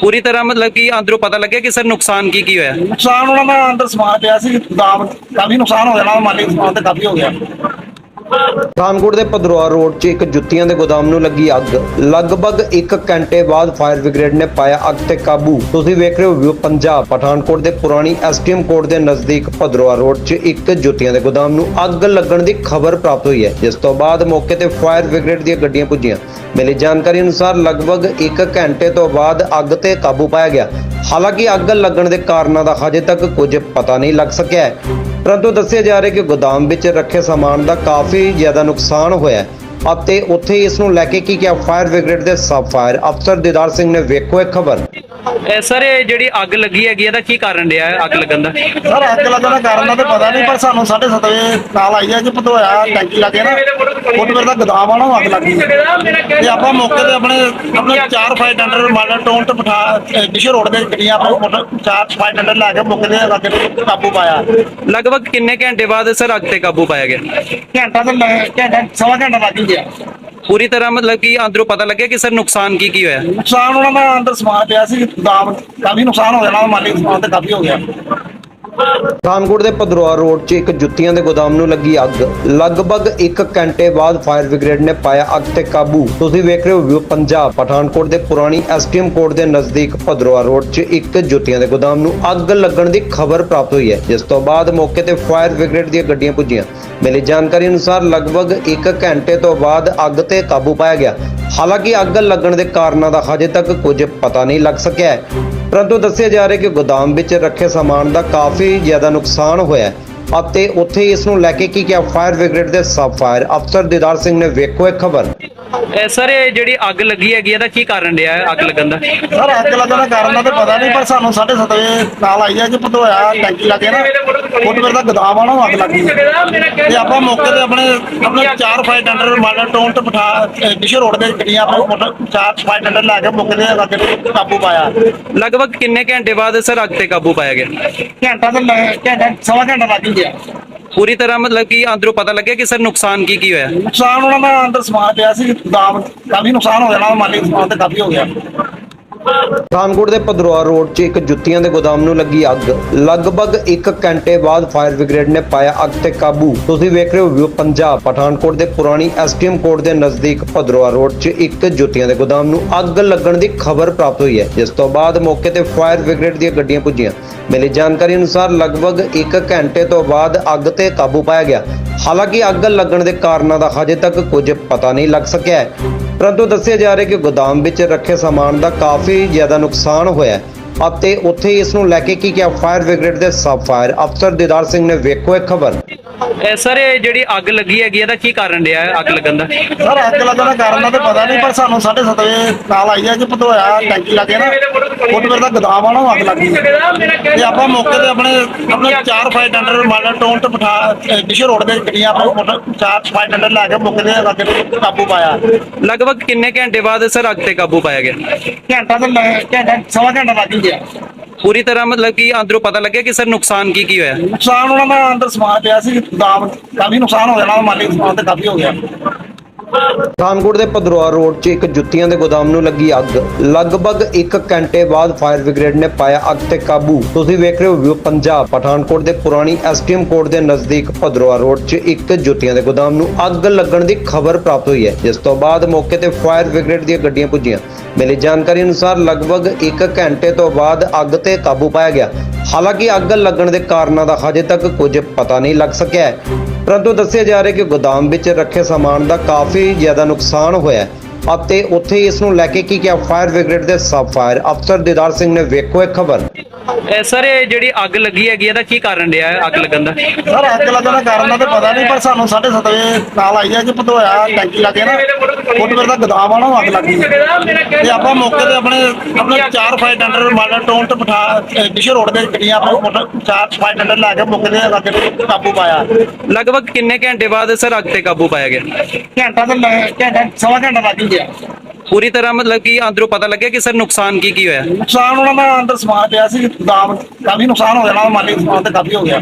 ਪੂਰੀ ਤਰ੍ਹਾਂ ਮਤਲਬ ਕਿ ਅੰਦਰੋਂ ਪਤਾ ਲੱਗਿਆ ਕਿ ਸਰ ਨੁਕਸਾਨ ਕੀ ਕੀ ਹੋਇਆ? ਨੁਕਸਾਨ ਉਹਨਾਂ ਦਾ ਅੰਦਰ ਸਮਾਨ ਪਿਆ ਸੀ ਗੋਦਾਮ ਕਾਫੀ ਨੁਕਸਾਨ ਹੋ ਜਾਣਾ ਮਾਲੀ ਸਮਾਨ ਤੇ ਕਾਫੀ ਹੋ ਗਿਆ। ਪਠਾਨਕੋਟ ਦੇ ਪਧਰੋਆ ਰੋਡ 'ਚ ਇੱਕ ਜੁੱਤੀਆਂ ਦੇ ਗੋਦਾਮ ਨੂੰ ਲੱਗੀ ਅੱਗ। ਲਗਭਗ 1 ਘੰਟੇ ਬਾਅਦ ਫਾਇਰ ਬ੍ਰਿਗੇਡ ਨੇ ਪਾਇਆ ਅੱਗ ਤੇ ਕਾਬੂ। ਤੁਸੀਂ ਵੇਖ ਰਹੇ ਹੋ ਪੰਜਾਬ। ਪਠਾਨਕੋਟ ਦੇ ਪੁਰਾਣੀ ਐਸਟੀਐਮ ਕੋਰਟ ਦੇ ਨਜ਼ਦੀਕ ਪਧਰੋਆ ਰੋਡ 'ਚ ਇੱਕ ਜੁੱਤੀਆਂ ਦੇ ਗੋਦਾਮ ਨੂੰ ਅੱਗ ਲੱਗਣ ਦੀ ਖਬਰ ਪ੍ਰਾਪਤ ਹੋਈ ਹੈ। ਜਿਸ ਤੋਂ ਬਾਅਦ ਮੌਕੇ ਤੇ ਫਾਇਰ ਬ੍ਰਿਗੇਡ ਦੀਆਂ ਗੱਡੀਆਂ ਪੁੱਜੀਆਂ। ਮਿਲੀ ਜਾਣਕਾਰੀ ਅਨੁਸਾਰ ਲਗਭਗ 1 ਘੰਟੇ ਤੋਂ ਬਾਅਦ ਅੱਗ ਤੇ ਕਾਬੂ ਪਾਇਆ ਗਿਆ। ਹਾਲਾਂਕਿ ਅੱਗ ਲੱਗਣ ਦੇ ਕਾਰਨਾਂ ਦਾ ਹਜੇ ਤੱਕ ਕੁਝ ਪਤਾ ਨਹੀਂ ਲੱਗ ਸਕਿਆ ਹੈ। ਪਰੰਤੂ ਦੱਸਿਆ ਜਾ ਰਿਹਾ ਕਿ ਗੋਦਾਮ ਵਿੱਚ ਰੱਖੇ ਸਮਾਨ ਦਾ ਕਾਫੀ ਜ਼ਿਆਦਾ ਨੁਕਸਾਨ ਹੋਇਆ ਹੈ। ਅਤੇ ਉੱਥੇ ਇਸ ਨੂੰ ਲੈ ਕੇ ਕੀ ਕਿਹਾ? ਫਾਇਰ ਬ੍ਰਿਗੇਡ ਦੇ ਸਬ ਫਾਇਰ ਅਫਸਰ ਦੀਦਾਰ ਸਿੰਘ ਨੇ ਵੇਖੋ ਇਹ ਖਬਰ। ਇਹ ਸਰ ਇਹ ਜਿਹੜੀ ਅੱਗ ਲੱਗੀ ਹੈਗੀ ਇਹਦਾ ਕੀ ਕਾਰਨ ਰਿਹਾ ਹੈ ਅੱਗ ਲੱਗਣ ਦਾ? ਸਰ ਅੱਗ ਲੱਗਣ ਦਾ ਕਾਰਨ ਦਾ ਤਾਂ ਪਤਾ ਨਹੀਂ ਪਰ ਸਾਨੂੰ 7:30 ਵਜੇ ਕਾਲ ਆਈ ਹੈ ਕਿ ਪਧੋਇਆ ਟੈਂਕੀ ਲੱਗੇ ਨਾ ਫੁੱਟਵੇਅਰ ਦਾ ਗੋਦਾਮ ਆ ਨਾ ਉਹ ਅੱਗ ਲੱਗੀ ਤੇ ਆਪਾਂ ਮੌਕੇ ਤੇ ਆਪਣੇ ਆਪਣੇ ਚਾਰ ਫਾਇਰ ਟੈਂਡਰ ਮਾਡਲ ਟਾਊਨ ਤੇ ਪਠਾ ਡਿਸ਼ਰ ਰੋਡ ਦੇ ਗੱਡੀਆਂ ਆਪਣੇ ਮੋਟਰ- ਚਾਰ ਫਾਇਰ ਟੈਂਡਰ ਲਾ ਕੇ ਮੌਕੇ ਤੇ ਅੱਗ ਤੇ ਕਾਬੂ ਪਾਇਆ। ਲਗਭਗ ਕਿੰਨੇ ਘੰਟੇ ਬਾਅਦ ਸਰ ਅੱਗ ਤੇ ਕਾਬੂ ਪਾਇਆ ਗਿਆ? ਘੰਟਾ ਤੇ ਘੰਟਾ ਸਵਾ ਘੰਟਾ ਲੱਗ ਹੀ ਗਿਆ। ਪੂਰੀ ਤਰ੍ਹਾਂ ਮਤਲਬ ਕਿ ਅੰਦਰੋਂ ਪਤਾ ਲੱਗਿਆ ਕਿ ਸਰ ਨੁਕਸਾਨ ਕੀ ਕੀ ਹੋਇਆ? ਨੁਕਸਾਨ ਉਹਨਾਂ ਦਾ ਅੰਦਰ ਸਮਾਨ ਪਿਆ ਸੀ ਗੋਦਾਮ ਕਾਫੀ ਨੁਕਸਾਨ ਹੋ ਜਾਣਾ, ਮਾਲੀ ਸਮਾਨ ਤੇ ਕਾਫੀ ਹੋ ਗਿਆ। ਪਠਾਨਕੋਟ ਦੇ ਪਧਰੋਆ ਰੋਡ 'ਚ ਇੱਕ ਜੁੱਤੀਆਂ ਦੇ ਗੋਦਾਮ ਨੂੰ ਲੱਗੀ ਅੱਗ। ਲਗਭਗ 1 ਘੰਟੇ ਬਾਅਦ ਫਾਇਰ ਬ੍ਰਿਗੇਡ ਨੇ ਪਾਇਆ ਅੱਗ ਤੇ ਕਾਬੂ। ਤੁਸੀਂ ਵੇਖ ਰਹੇ ਹੋ ਵਿਊ ਪੰਜਾਬ। ਪਠਾਨਕੋਟ ਦੇ ਪੁਰਾਣੀ ਐਸਟੀਐਮ ਕੋਰਟ ਦੇ ਨਜ਼ਦੀਕ ਪਧਰੋਆ ਰੋਡ 'ਚ ਇੱਕ ਜੁੱਤੀਆਂ ਦੇ ਗੋਦਾਮ ਨੂੰ ਅੱਗ ਲੱਗਣ ਦੀ ਖਬਰ ਪ੍ਰਾਪਤ ਹੋਈ ਹੈ, ਜਿਸ ਤੋਂ ਬਾਅਦ ਮੌਕੇ ਤੇ ਫਾਇਰ ਬ੍ਰਿਗੇਡ ਦੀਆਂ ਗੱਡੀਆਂ ਪੁੱਜੀਆਂ। ਮਿਲੀ ਜਾਣਕਾਰੀ ਅਨੁਸਾਰ ਲਗਭਗ 1 ਘੰਟੇ ਤੋਂ ਬਾਅਦ ਅੱਗ ਤੇ ਕਾਬੂ ਪਾਇਆ ਗਿਆ। ਹਾਲਾਂਕਿ ਅੱਗ ਲੱਗਣ ਦੇ ਕਾਰਨਾਂ ਦਾ ਹਜੇ ਤੱਕ ਕੁਝ ਪਤਾ ਨਹੀਂ ਲੱਗ ਸਕਿਆ ਹੈ। ਪਰੰਤੂ ਦੱਸਿਆ ਜਾ ਰਿਹਾ ਕਿ ਗੋਦਾਮ ਵਿੱਚ ਰੱਖੇ ਸਾਮਾਨ ਦਾ ਕਾਫੀ ਜ਼ਿਆਦਾ ਨੁਕਸਾਨ ਹੋਇਆ ਅਤੇ ਉੱਥੇ ਇਸ ਨੂੰ ਲੈ ਕੇ ਕੀ ਕਿਹਾ ਫਾਇਰ ਬ੍ਰਿਗੇਡ ਦੇ ਸਬ ਫਾਇਰ ਅਫਸਰ ਦੀਦਾਰ ਸਿੰਘ ਨੇ ਵੇਖੋ ਇਹ ਖਬਰ। ਸਰ ਇਹ ਜਿਹੜੀ ਅੱਗ ਲੱਗੀ ਹੈਗੀ ਇਹਦਾ ਕੀ ਕਾਰਨ ਰਿਹਾ ਹੈ ਅੱਗ ਲੱਗਣ ਦਾ? ਸਰ ਅੱਗ ਲੱਗਣ ਦਾ ਕਾਰਨ ਦਾ ਤਾਂ ਪਤਾ ਨਹੀਂ ਪਰ ਸਾਨੂੰ 7:30 ਵਜੇ ਕਾਲ ਆਈ ਹੈ ਕਿ ਪਧੋਇਆ ਟੈਂਕੀ ਲੱਗੇ ਨਾ ਫੁੱਟਵੇਅਰ ਦਾ ਗੋਦਾਮ ਆ ਨਾ ਉਹ ਅੱਗ ਲੱਗੀ ਤੇ ਆਪਾਂ ਮੌਕੇ ਤੇ ਆਪਣੇ ਆਪਣੇ ਚਾਰ ਫਾਇਰ ਟੈਂਡਰ ਮਾਡਲ ਟਾਊਨ ਤੇ ਪਠਾ ਡਿਸ਼ਰ ਰੋਡ ਦੇ ਗੱਡੀਆਂ ਮੋਟਰ- ਚਾਰ ਫਾਇਰ ਟੈਂਡਰ ਲਾ ਕੇ ਮੌਕੇ ਤੇ ਅੱਗ ਤੇ ਕਾਬੂ ਪਾਇਆ। ਲਗਭਗ ਕਿੰਨੇ ਘੰਟੇ ਬਾਅਦ ਸਰ ਅੱਗ ਤੇ ਕਾਬੂ ਪਾਇਆ ਗਿਆ? ਘੰਟਾ ਤੇ ਘੰਟਾ ਸਵਾ ਘੰਟਾ ਲੱਗ ਗਿਆ। ਪੂਰੀ ਤਰ੍ਹਾਂ ਮਤਲਬ ਕਿ ਅੰਦਰੋਂ ਪਤਾ ਲੱਗਿਆ ਕਿ ਸਰ ਨੁਕਸਾਨ ਕੀ ਕੀ ਹੋਇਆ? ਨੁਕਸਾਨ ਉਹਨਾਂ ਦਾ ਅੰਦਰ ਸਮਾਨ ਪਿਆ ਸੀ। ਗੋਦਾਮ ਕਾਫੀ ਨੁਕਸਾਨ ਹੋ ਜਾਣਾ, ਮਾਲੀ ਸਮਾਨ ਤੇ ਕਾਫੀ ਹੋ ਗਿਆ। ਪਠਾਨਕੋਟ ਦੇ ਪਧਰੋਆ ਰੋਡ 'ਚ ਇੱਕ ਜੁੱਤੀਆਂ ਦੇ ਗੋਦਾਮ ਨੂੰ ਲੱਗੀ ਅੱਗ। ਲਗਭਗ 1 ਘੰਟੇ ਬਾਅਦ ਫਾਇਰ ਬ੍ਰਿਗੇਡ ਨੇ ਪਾਇਆ ਅੱਗ ਤੇ ਕਾਬੂ। ਤੁਸੀਂ ਵੇਖ ਰਹੇ ਹੋ ਪੰਜਾਬ। ਪਠਾਨਕੋਟ ਦੇ ਪੁਰਾਣੀ ਐਸਟੀਐਮ ਕੋਰਟ ਦੇ ਨਜ਼ਦੀਕ ਪਧਰੋਆ ਰੋਡ 'ਚ ਇੱਕ ਜੁੱਤੀਆਂ ਦੇ ਗੋਦਾਮ ਨੂੰ ਅੱਗ ਲੱਗਣ ਦੀ ਖਬਰ ਪ੍ਰਾਪਤ ਹੋਈ ਹੈ, ਜਿਸ ਤੋਂ ਬਾਅਦ ਮੌਕੇ ਤੇ ਫਾਇਰ ਬ੍ਰਿਗੇਡ ਦੀਆਂ ਗੱਡੀਆਂ ਪੁੱਜੀਆਂ। ਮਿਲੀ ਜਾਣਕਾਰੀ ਅਨੁਸਾਰ ਲਗਭਗ 1 ਘੰਟੇ ਤੋਂ ਬਾਅਦ ਅੱਗ ਤੇ ਕਾਬੂ ਪਾਇਆ ਗਿਆ। ਹਾਲਾਂਕਿ ਅੱਗ ਲੱਗਣ ਦੇ ਕਾਰਨਾਂ ਦਾ ਹਜੇ ਤੱਕ ਕੁਝ ਪਤਾ ਨਹੀਂ ਲੱਗ ਸਕਿਆ ਹੈ। ਪਰੰਤੂ ਦੱਸਿਆ ਜਾ ਰਿਹਾ ਕਿ ਗੋਦਾਮ ਵਿੱਚ ਰੱਖੇ ਸਮਾਨ ਦਾ ਕਾਫੀ ਜ਼ਿਆਦਾ ਨੁਕਸਾਨ ਹੋਇਆ ਹੈ। ਅਤੇ ਉੱਥੇ ਇਸ ਨੂੰ ਲੈ ਕੇ ਕੀ ਕਿਹਾ? ਫਾਇਰ ਬ੍ਰਿਗੇਡ ਦੇ ਸਬ ਫਾਇਰ ਅਫਸਰ ਦੀਦਾਰ ਸਿੰਘ ਨੇ ਵੇਖੋ ਇਹ ਖਬਰ। ਸਰ ਇਹ ਜਿਹੜੀ ਅੱਗ ਲੱਗੀ ਹੈਗੀ ਇਹਦਾ ਕੀ ਕਾਰਨ ਰਿਹਾ? ਹੈ ਅੱਗ ਲੱਗਣ ਦਾ? ਸਰ ਅੱਗ ਲੱਗਣ ਦਾ ਕਾਰਨ ਦਾ ਤਾਂ ਪਤਾ ਨਹੀਂ ਪਰ ਸਾਨੂੰ 7:30 ਵਜੇ ਕਾਲ ਆਈ ਹੈ ਕਿ ਪਧੋਇਆ ਟੈਂਕੀ ਲੱਗੇ ਨਾ ਫੁੱਟਵੇਅਰ ਦਾ ਗੋਦਾਮ ਆ ਨਾ ਉਹ ਅੱਗ ਲੱਗੀ ਤੇ ਆਪਾਂ ਮੌਕੇ ਤੇ ਆਪਣੇ ਆਪਣੇ ਚਾਰ ਫਾਇਰ ਟੈਂਡਰ ਮਾਡਲ ਟਾਊਨ ਤੇ ਪਠਾ ਡਿਸ਼ਰ ਰੋਡ ਦੇ ਗੱਡੀਆਂ ਆਪਣੇ ਮੋਟਰ- ਚਾਰ ਫਾਇਰ ਟੈਂਡਰ ਲਾ ਕੇ ਮੌਕੇ ਤੇ ਅੱਗ ਤੇ ਕਾਬੂ ਪਾਇਆ। ਲਗਭਗ ਕਿੰਨੇ ਘੰਟੇ ਬਾਅਦ ਸਰ ਅੱਗ ਤੇ ਕਾਬੂ ਪਾਇਆ ਗਿਆ? ਘੰਟਾ ਤੇ ਘੰਟਾ ਸਵਾ ਘੰਟਾ ਲੱਗ ਹੀ ਗਿਆ ਪੂਰੀ ਤਰ੍ਹਾਂ ਮਤਲਬ ਕਿ ਅੰਦਰੋਂ ਪਤਾ ਲੱਗਿਆ ਕਿ ਸਰ ਨੁਕਸਾਨ ਕੀ ਕੀ ਹੋਇਆ? ਨੁਕਸਾਨ ਉਹਨਾਂ ਦਾ ਅੰਦਰ ਸਮਾਨ ਪਿਆ ਸੀ ਗੋਦਾਮ ਕਾਫੀ ਨੁਕਸਾਨ ਹੋ ਜਾਣਾ ਮਾਲੀ ਸਮਾਨ ਤੇ ਕਾਫੀ ਹੋ ਗਿਆ। ਪਠਾਨਕੋਟ ਦੇ ਪਧਰੋਆ ਰੋਡ 'ਚ ਇੱਕ ਜੁੱਤੀਆਂ ਦੇ ਗੋਦਾਮ ਨੂੰ ਲੱਗੀ ਅੱਗ। ਲਗਭਗ 1 ਘੰਟੇ ਬਾਅਦ ਫਾਇਰ ਬ੍ਰਿਗੇਡ ਨੇ ਪਾਇਆ ਅੱਗ ਤੇ ਕਾਬੂ। ਤੁਸੀਂ ਵੇਖ ਰਹੇ ਹੋ ਪੰਜਾਬ। ਪਠਾਨਕੋਟ ਦੇ ਪੁਰਾਣੀ ਐਸਟੀਐਮ ਕੋਰਟ ਦੇ ਨਜ਼ਦੀਕ ਪਧਰੋਆ ਰੋਡ 'ਚ ਇੱਕ ਜੁੱਤੀਆਂ ਦੇ ਗੋਦਾਮ ਨੂੰ ਅੱਗ ਲੱਗਣ ਦੀ ਖਬਰ ਪ੍ਰਾਪਤ ਹੋਈ ਹੈ। ਜਿਸ ਤੋਂ ਬਾਅਦ ਮੌਕੇ ਤੇ ਫਾਇਰ ਬ੍ਰਿਗੇਡ ਦੀਆਂ ਗੱਡੀਆਂ ਪੁੱਜੀਆਂ। ਮਿਲੀ ਜਾਣਕਾਰੀ ਅਨੁਸਾਰ ਲਗਭਗ 1 ਘੰਟੇ ਤੋਂ ਬਾਅਦ ਅੱਗ ਤੇ ਕਾਬੂ ਪਾਇਆ ਗਿਆ। ਹਾਲਾਂਕਿ ਅੱਗ ਲੱਗਣ ਦੇ ਕਾਰਨਾਂ ਦਾ ਹਜੇ ਤੱਕ ਕੁਝ ਪਤਾ ਨਹੀਂ ਲੱਗ ਸਕਿਆ ਹੈ। ਪਰੰਤੂ ਦੱਸਿਆ ਜਾ ਰਿਹਾ ਕਿ ਗੋਦਾਮ ਵਿੱਚ ਰੱਖੇ ਸਮਾਨ ਦਾ ਕਾਫੀ ਜ਼ਿਆਦਾ ਨੁਕਸਾਨ ਹੋਇਆ ਹੈ। ਅਤੇ ਉੱਥੇ ਇਸ ਨੂੰ ਲੈ ਕੇ ਕੀ ਕਿਹਾ? ਫਾਇਰ ਬ੍ਰਿਗੇਡ ਦੇ ਸਬ ਫਾਇਰ ਅਫਸਰ ਦੀਦਾਰ ਸਿੰਘ ਨੇ ਵੇਖੋ ਇਹ ਖਬਰ। ਸਰ ਇਹ ਜਿਹੜੀ ਅੱਗ ਲੱਗੀ ਹੈਗੀ ਇਹਦਾ ਕੀ ਕਾਰਨ ਰਿਹਾ ਹੈ ਅੱਗ ਲੱਗਣ ਦਾ? ਸਰ ਅੱਗ ਲੱਗਣ ਦਾ ਕਾਰਨ ਦਾ ਤੇ ਪਤਾ ਨਹੀਂ ਪਰ ਸਾਨੂੰ 7:30 ਵਜੇ ਕਾਲ ਆਈ ਹੈ ਕਿ ਪਧੋਇਆ ਟੈਂਕੀ ਲੱਗੇ ਨਾ। ਫੁੱਟਵੇਅਰ ਦਾ ਗੋਦਾਮ ਆ ਨਾ ਉਹ ਅੱਗ ਲੱਗੀ ਤੇ ਆਪਾਂ ਮੌਕੇ ਤੇ ਆਪਣੇ ਆਪਣੇ ਚਾਰ ਫਾਇਰ ਟੈਂਡਰ ਮਾਡਲ ਟਾਊਨ ਤੇ ਬਿਠਾ ਡਿਸ਼ ਰੋਡ ਦੇ ਗੱਡੀਆਂ ਆਪਣੇ ਮੋਟਰ ਚਾਰ ਫਾਇਰ ਟੈਂਡਰ ਲਾ ਕੇ ਮੌਕੇ ਤੇ ਅੱਗ ਤੇ ਕਾਬੂ ਪਾਇਆ। ਲਗਭਗ ਕਿੰਨੇ ਘੰਟੇ ਬਾਅਦ ਸਰ ਅੱਗ ਤੇ ਕਾਬੂ ਪਾਇਆ ਗਿਆ? ਘੰਟਾ ਤੇ ਲੱਗ- ਘੰਟਾ ਸਵਾ ਘੰਟਾ ਲੱਗ ਹੀ ਗਿਆ ਪੂਰੀ ਤਰ੍ਹਾਂ ਮਤਲਬ ਕਿ ਅੰਦਰੋਂ ਪਤਾ ਲੱਗਿਆ ਕਿ ਸਰ ਨੁਕਸਾਨ ਕੀ ਕੀ ਹੋਇਆ? ਨੁਕਸਾਨ ਉਹਨਾਂ ਦਾ ਅੰਦਰ ਸਮਾਨ ਪਿਆ ਸੀ, ਦਾਮ ਕਾਫੀ ਨੁਕਸਾਨ ਹੋ ਜਾਣਾ, ਮਾਲੀ ਸਮਾਨ ਤੇ ਕਾਫੀ ਹੋ ਗਿਆ।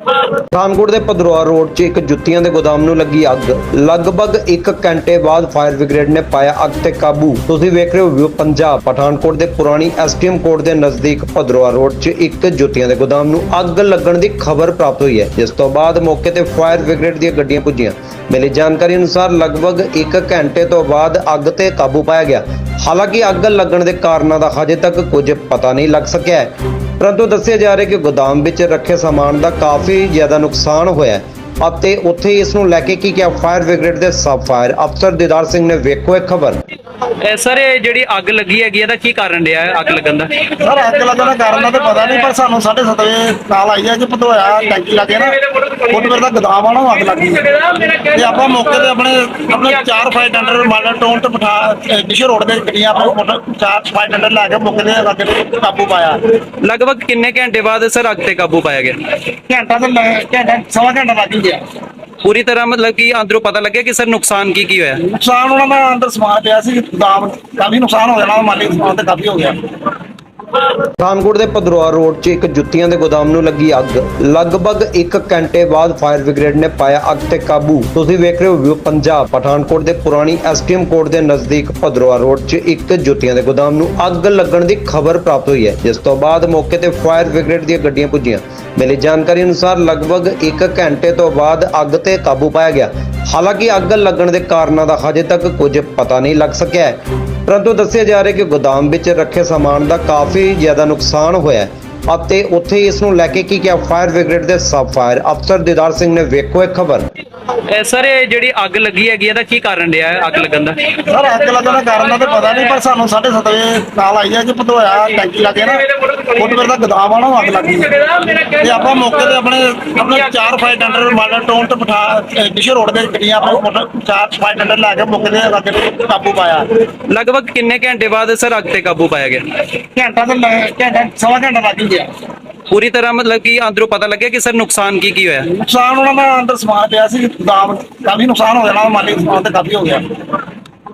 ਪਠਾਨਕੋਟ ਦੇ ਪਧਰੋਆ ਰੋਡ 'ਚ ਇੱਕ ਜੁੱਤੀਆਂ ਦੇ ਗੋਦਾਮ ਨੂੰ ਲੱਗੀ ਅੱਗ। ਲਗਭਗ 1 ਘੰਟੇ ਬਾਅਦ ਫਾਇਰ ਬ੍ਰਿਗੇਡ ਨੇ ਪਾਇਆ ਅੱਗ ਤੇ ਕਾਬੂ। ਤੁਸੀਂ ਵੇਖ ਰਹੇ ਹੋ ਪੰਜਾਬ। ਪਠਾਨਕੋਟ ਦੇ ਪੁਰਾਣੀ ਐਸਟੀਐਮ ਕੋਰਟ ਦੇ ਨਜ਼ਦੀਕ ਪਧਰੋਆ ਰੋਡ 'ਚ ਇੱਕ ਜੁੱਤੀਆਂ ਦੇ ਗੋਦਾਮ ਨੂੰ ਅੱਗ ਲੱਗਣ ਦੀ ਖਬਰ ਪ੍ਰਾਪਤ ਹੋਈ ਹੈ। ਜਿਸ ਤੋਂ ਬਾਅਦ ਮੌਕੇ ਤੇ ਫਾਇਰ ਬ੍ਰਿਗੇਡ ਦੀਆਂ ਗੱਡੀਆਂ ਪੁੱਜੀਆਂ। ਮਿਲੀ ਜਾਣਕਾਰੀ ਅਨੁਸਾਰ ਲਗਭਗ 1 ਘੰਟੇ ਤੋਂ ਬਾਅਦ ਅੱਗ ਤੇ ਕਾਬੂ ਪਾਇਆ ਗਿਆ। ਹਾਲਾਂਕਿ ਅੱਗ ਲੱਗਣ ਦੇ ਕਾਰਨਾਂ ਦਾ ਹਜੇ ਤੱਕ ਕੁਝ ਪਤਾ ਨਹੀਂ ਲੱਗ ਸਕਿਆ ਹੈ। ਪਰੰਤੂ ਦੱਸਿਆ ਜਾ ਰਿਹਾ ਕਿ ਗੋਦਾਮ ਵਿੱਚ ਰੱਖੇ ਸਾਮਾਨ ਦਾ ਕਾਫੀ ਜ਼ਿਆਦਾ ਨੁਕਸਾਨ ਹੋਇਆ ਹੈ ਅਤੇ ਉੱਥੇ ਇਸ ਨੂੰ ਲੈ ਕੇ ਕੀ ਕਿਹਾ ਫਾਇਰ ਬ੍ਰਿਗੇਡ ਦੇ ਸਬ ਫਾਇਰ ਅਫਸਰ ਦੀਦਾਰ ਸਿੰਘ ਨੇ ਵੇਖੋ ਇਹ ਖਬਰ। ਸਰ ਇਹ ਜਿਹੜੀ ਅੱਗ ਲੱਗੀ ਹੈਗੀ ਇਹਦਾ ਕੀ ਕਾਰਨ ਰਿਹਾ ਹੈ ਅੱਗ ਲੱਗਣ ਦਾ? ਸਰ ਅੱਗ ਲੱਗਣ ਦਾ ਕਾਰਨ ਦਾ ਤੇ ਪਤਾ ਨਹੀਂ ਪਰ ਸਾਨੂੰ 7:30 ਵਜੇ ਕਾਲ ਆਈ ਹੈ ਕਿ ਪਧੋਇਆ ਟੈਂਕੀ ਲੱਗੇ ਨਾ ਫੁੱਟਵੇਅਰ ਦਾ ਗੋਦਾਮ ਆ ਨਾ ਉਹ ਅੱਗ ਲੱਗੀ ਤੇ ਆਪਾਂ ਮੌਕੇ ਤੇ ਆਪਣੇ ਆਪਣੇ ਚਾਰ ਫਾਇਰ ਟੈਂਡਰ ਮਾਡਲ ਟਾਊਨ ਤੇ ਬਿਠਾ ਡਿਸ਼ ਰੋਡ ਦੇ ਗੱਡੀਆਂ ਮੋਟਰ ਚਾਰ ਫਾਇਰ ਟੈਂਡਰ ਲਾ ਕੇ ਮੌਕੇ ਤੇ ਅੱਗ ਤੇ ਕਾਬੂ ਪਾਇਆ। ਲਗਭਗ ਕਿੰਨੇ ਘੰਟੇ ਬਾਅਦ ਸਰ ਅੱਗ ਤੇ ਕਾਬੂ ਪਾਇਆ ਗਿਆ? ਘੰਟਾ ਤੇ ਘੰਟਾ ਸਵਾ ਘੰਟਾ ਲੱਗ ਗਿਆ। ਪੂਰੀ ਤਰ੍ਹਾਂ ਮਤਲਬ ਕਿ ਅੰਦਰੋਂ ਪਤਾ ਲੱਗਿਆ ਕਿ ਸਰ ਨੁਕਸਾਨ ਕੀ ਕੀ ਹੋਇਆ? ਨੁਕਸਾਨ ਉਹਨਾਂ ਦਾ ਅੰਦਰ ਸਮਾਨ ਪਿਆ ਸੀ, ਦਾਮ ਕਾਫੀ ਨੁਕਸਾਨ ਹੋ ਜਾਣਾ, ਮਾਲੀ ਸਮਾਨ ਤੇ ਕਾਫੀ ਹੋ ਗਿਆ। ਪਠਾਨਕੋਟ ਦੇ ਪਧਰੋਆ ਰੋਡ 'ਚ ਇੱਕ ਜੁੱਤੀਆਂ ਦੇ ਗੋਦਾਮ ਨੂੰ ਲੱਗੀ ਅੱਗ। ਲਗਭਗ 1 ਘੰਟੇ ਬਾਅਦ ਫਾਇਰ ਬ੍ਰਿਗੇਡ ਨੇ ਪਾਇਆ ਅੱਗ ਤੇ ਕਾਬੂ। ਤੁਸੀਂ ਵੇਖ ਰਹੇ ਹੋ ਪੰਜਾਬ। ਪਠਾਨਕੋਟ ਦੇ ਪੁਰਾਣੀ ਐਸਟੀਐਮ ਕੋਰਟ ਦੇ ਨਜ਼ਦੀਕ ਪਧਰੋਆ ਰੋਡ 'ਚ ਇੱਕ ਜੁੱਤੀਆਂ ਦੇ ਗੋਦਾਮ ਨੂੰ ਅੱਗ ਲੱਗਣ ਦੀ ਖਬਰ ਪ੍ਰਾਪਤ ਹੋਈ ਹੈ, ਜਿਸ ਤੋਂ ਬਾਅਦ ਮੌਕੇ ਤੇ ਫਾਇਰ ਬ੍ਰਿਗੇਡ ਦੀਆਂ ਗੱਡੀਆਂ ਪੁੱਜੀਆਂ। ਮਿਲੀ ਜਾਣਕਾਰੀ ਅਨੁਸਾਰ ਲਗਭਗ 1 ਘੰਟੇ ਤੋਂ ਬਾਅਦ ਅੱਗ ਤੇ ਕਾਬੂ ਪਾਇਆ ਗਿਆ। ਹਾਲਾਂਕਿ ਅੱਗ ਲੱਗਣ ਦੇ ਕਾਰਨਾਂ ਦਾ ਹਜੇ ਤੱਕ ਕੁਝ ਪਤਾ ਨਹੀਂ ਲੱਗ ਸਕਿਆ ਹੈ। ਪਰੰਤੂ ਦੱਸਿਆ ਜਾ ਰਿਹਾ ਕਿ ਗੋਦਾਮ ਵਿੱਚ ਰੱਖੇ ਸਮਾਨ ਦਾ ਕਾਫੀ ਜ਼ਿਆਦਾ ਨੁਕਸਾਨ ਹੋਇਆ ਹੈ। ਅਤੇ ਉੱਥੇ ਇਸ ਨੂੰ ਲੈ ਕੇ ਕੀ ਕਿਹਾ? ਫਾਇਰ ਬ੍ਰਿਗੇਡ ਦੇ ਸਬ ਫਾਇਰ ਅਫਸਰ ਦੀਦਾਰ ਸਿੰਘ ਨੇ ਵੇਖੋ ਇਹ ਖਬਰ। ਇਹ ਸਰ ਇਹ ਜਿਹੜੀ ਅੱਗ ਲੱਗੀ ਹੈਗੀ ਇਹਦਾ ਕੀ ਕਾਰਨ ਰਿਹਾ ਹੈ ਅੱਗ ਲੱਗਣ ਦਾ? ਸਰ ਅੱਗ ਲੱਗਣ ਦਾ ਕਾਰਨ ਦਾ ਤੇ ਪਤਾ ਨਹੀਂ ਪਰ ਸਾਨੂੰ 7:30 ਵਜੇ ਕਾਲ ਆਈ ਹੈ ਕਿ ਪਧੋਇਆ ਟੈਂਕੀ ਲੱਗੇ ਨਾ ਫੁੱਟਵੇਅਰ ਦਾ ਗੋਦਾਮ ਆ ਨਾ ਉਹ ਅੱਗ ਲੱਗੀ ਤੇ ਆਪਾਂ ਮੌਕੇ ਤੇ ਆਪਣੇ ਆਪਣੇ ਚਾਰ ਫਾਇਰ ਟੈਂਡਰ ਮਾਡਲ ਟਾਊਨ ਤੇ ਬਿਠਾ ਡਿਸ਼ ਰੋਡ ਦੇ ਗੱਡੀਆਂ ਆਪਣੇ ਮੋਟਰ ਚਾਰ ਫਾਇਰ ਟੈਂਡਰ ਲਾ ਕੇ ਮੌਕੇ ਤੇ ਅੱਗ ਤੇ ਕਾਬੂ ਪਾਇਆ। ਲਗਭਗ ਕਿੰਨੇ ਘੰਟੇ ਬਾਅਦ ਸਰ ਅੱਗ ਤੇ ਕਾਬੂ ਪਾਇਆ ਗਿਆ? ਘੰਟਾ ਤੇ ਘੰਟਾ ਸਵਾ ਘੰਟਾ ਲੱਗ ਹੀ ਗਿਆ ਪੂਰੀ ਤਰ੍ਹਾਂ ਮਤਲਬ ਕਿ ਅੰਦਰੋਂ ਪਤਾ ਲੱਗਿਆ ਕਿ ਸਰ ਨੁਕਸਾਨ ਕੀ ਕੀ ਹੋਇਆ? ਨੁਕਸਾਨ ਉਹਨਾਂ ਦਾ ਅੰਦਰ ਸਮਾਨ ਪਿਆ ਸੀ ਦਾਮ ਕਾਫੀ ਨੁਕਸਾਨ ਹੋ ਜਾਣਾ ਮਾਲੀ ਸਮਾਨ ਤੇ ਕਾਫੀ ਹੋ ਗਿਆ।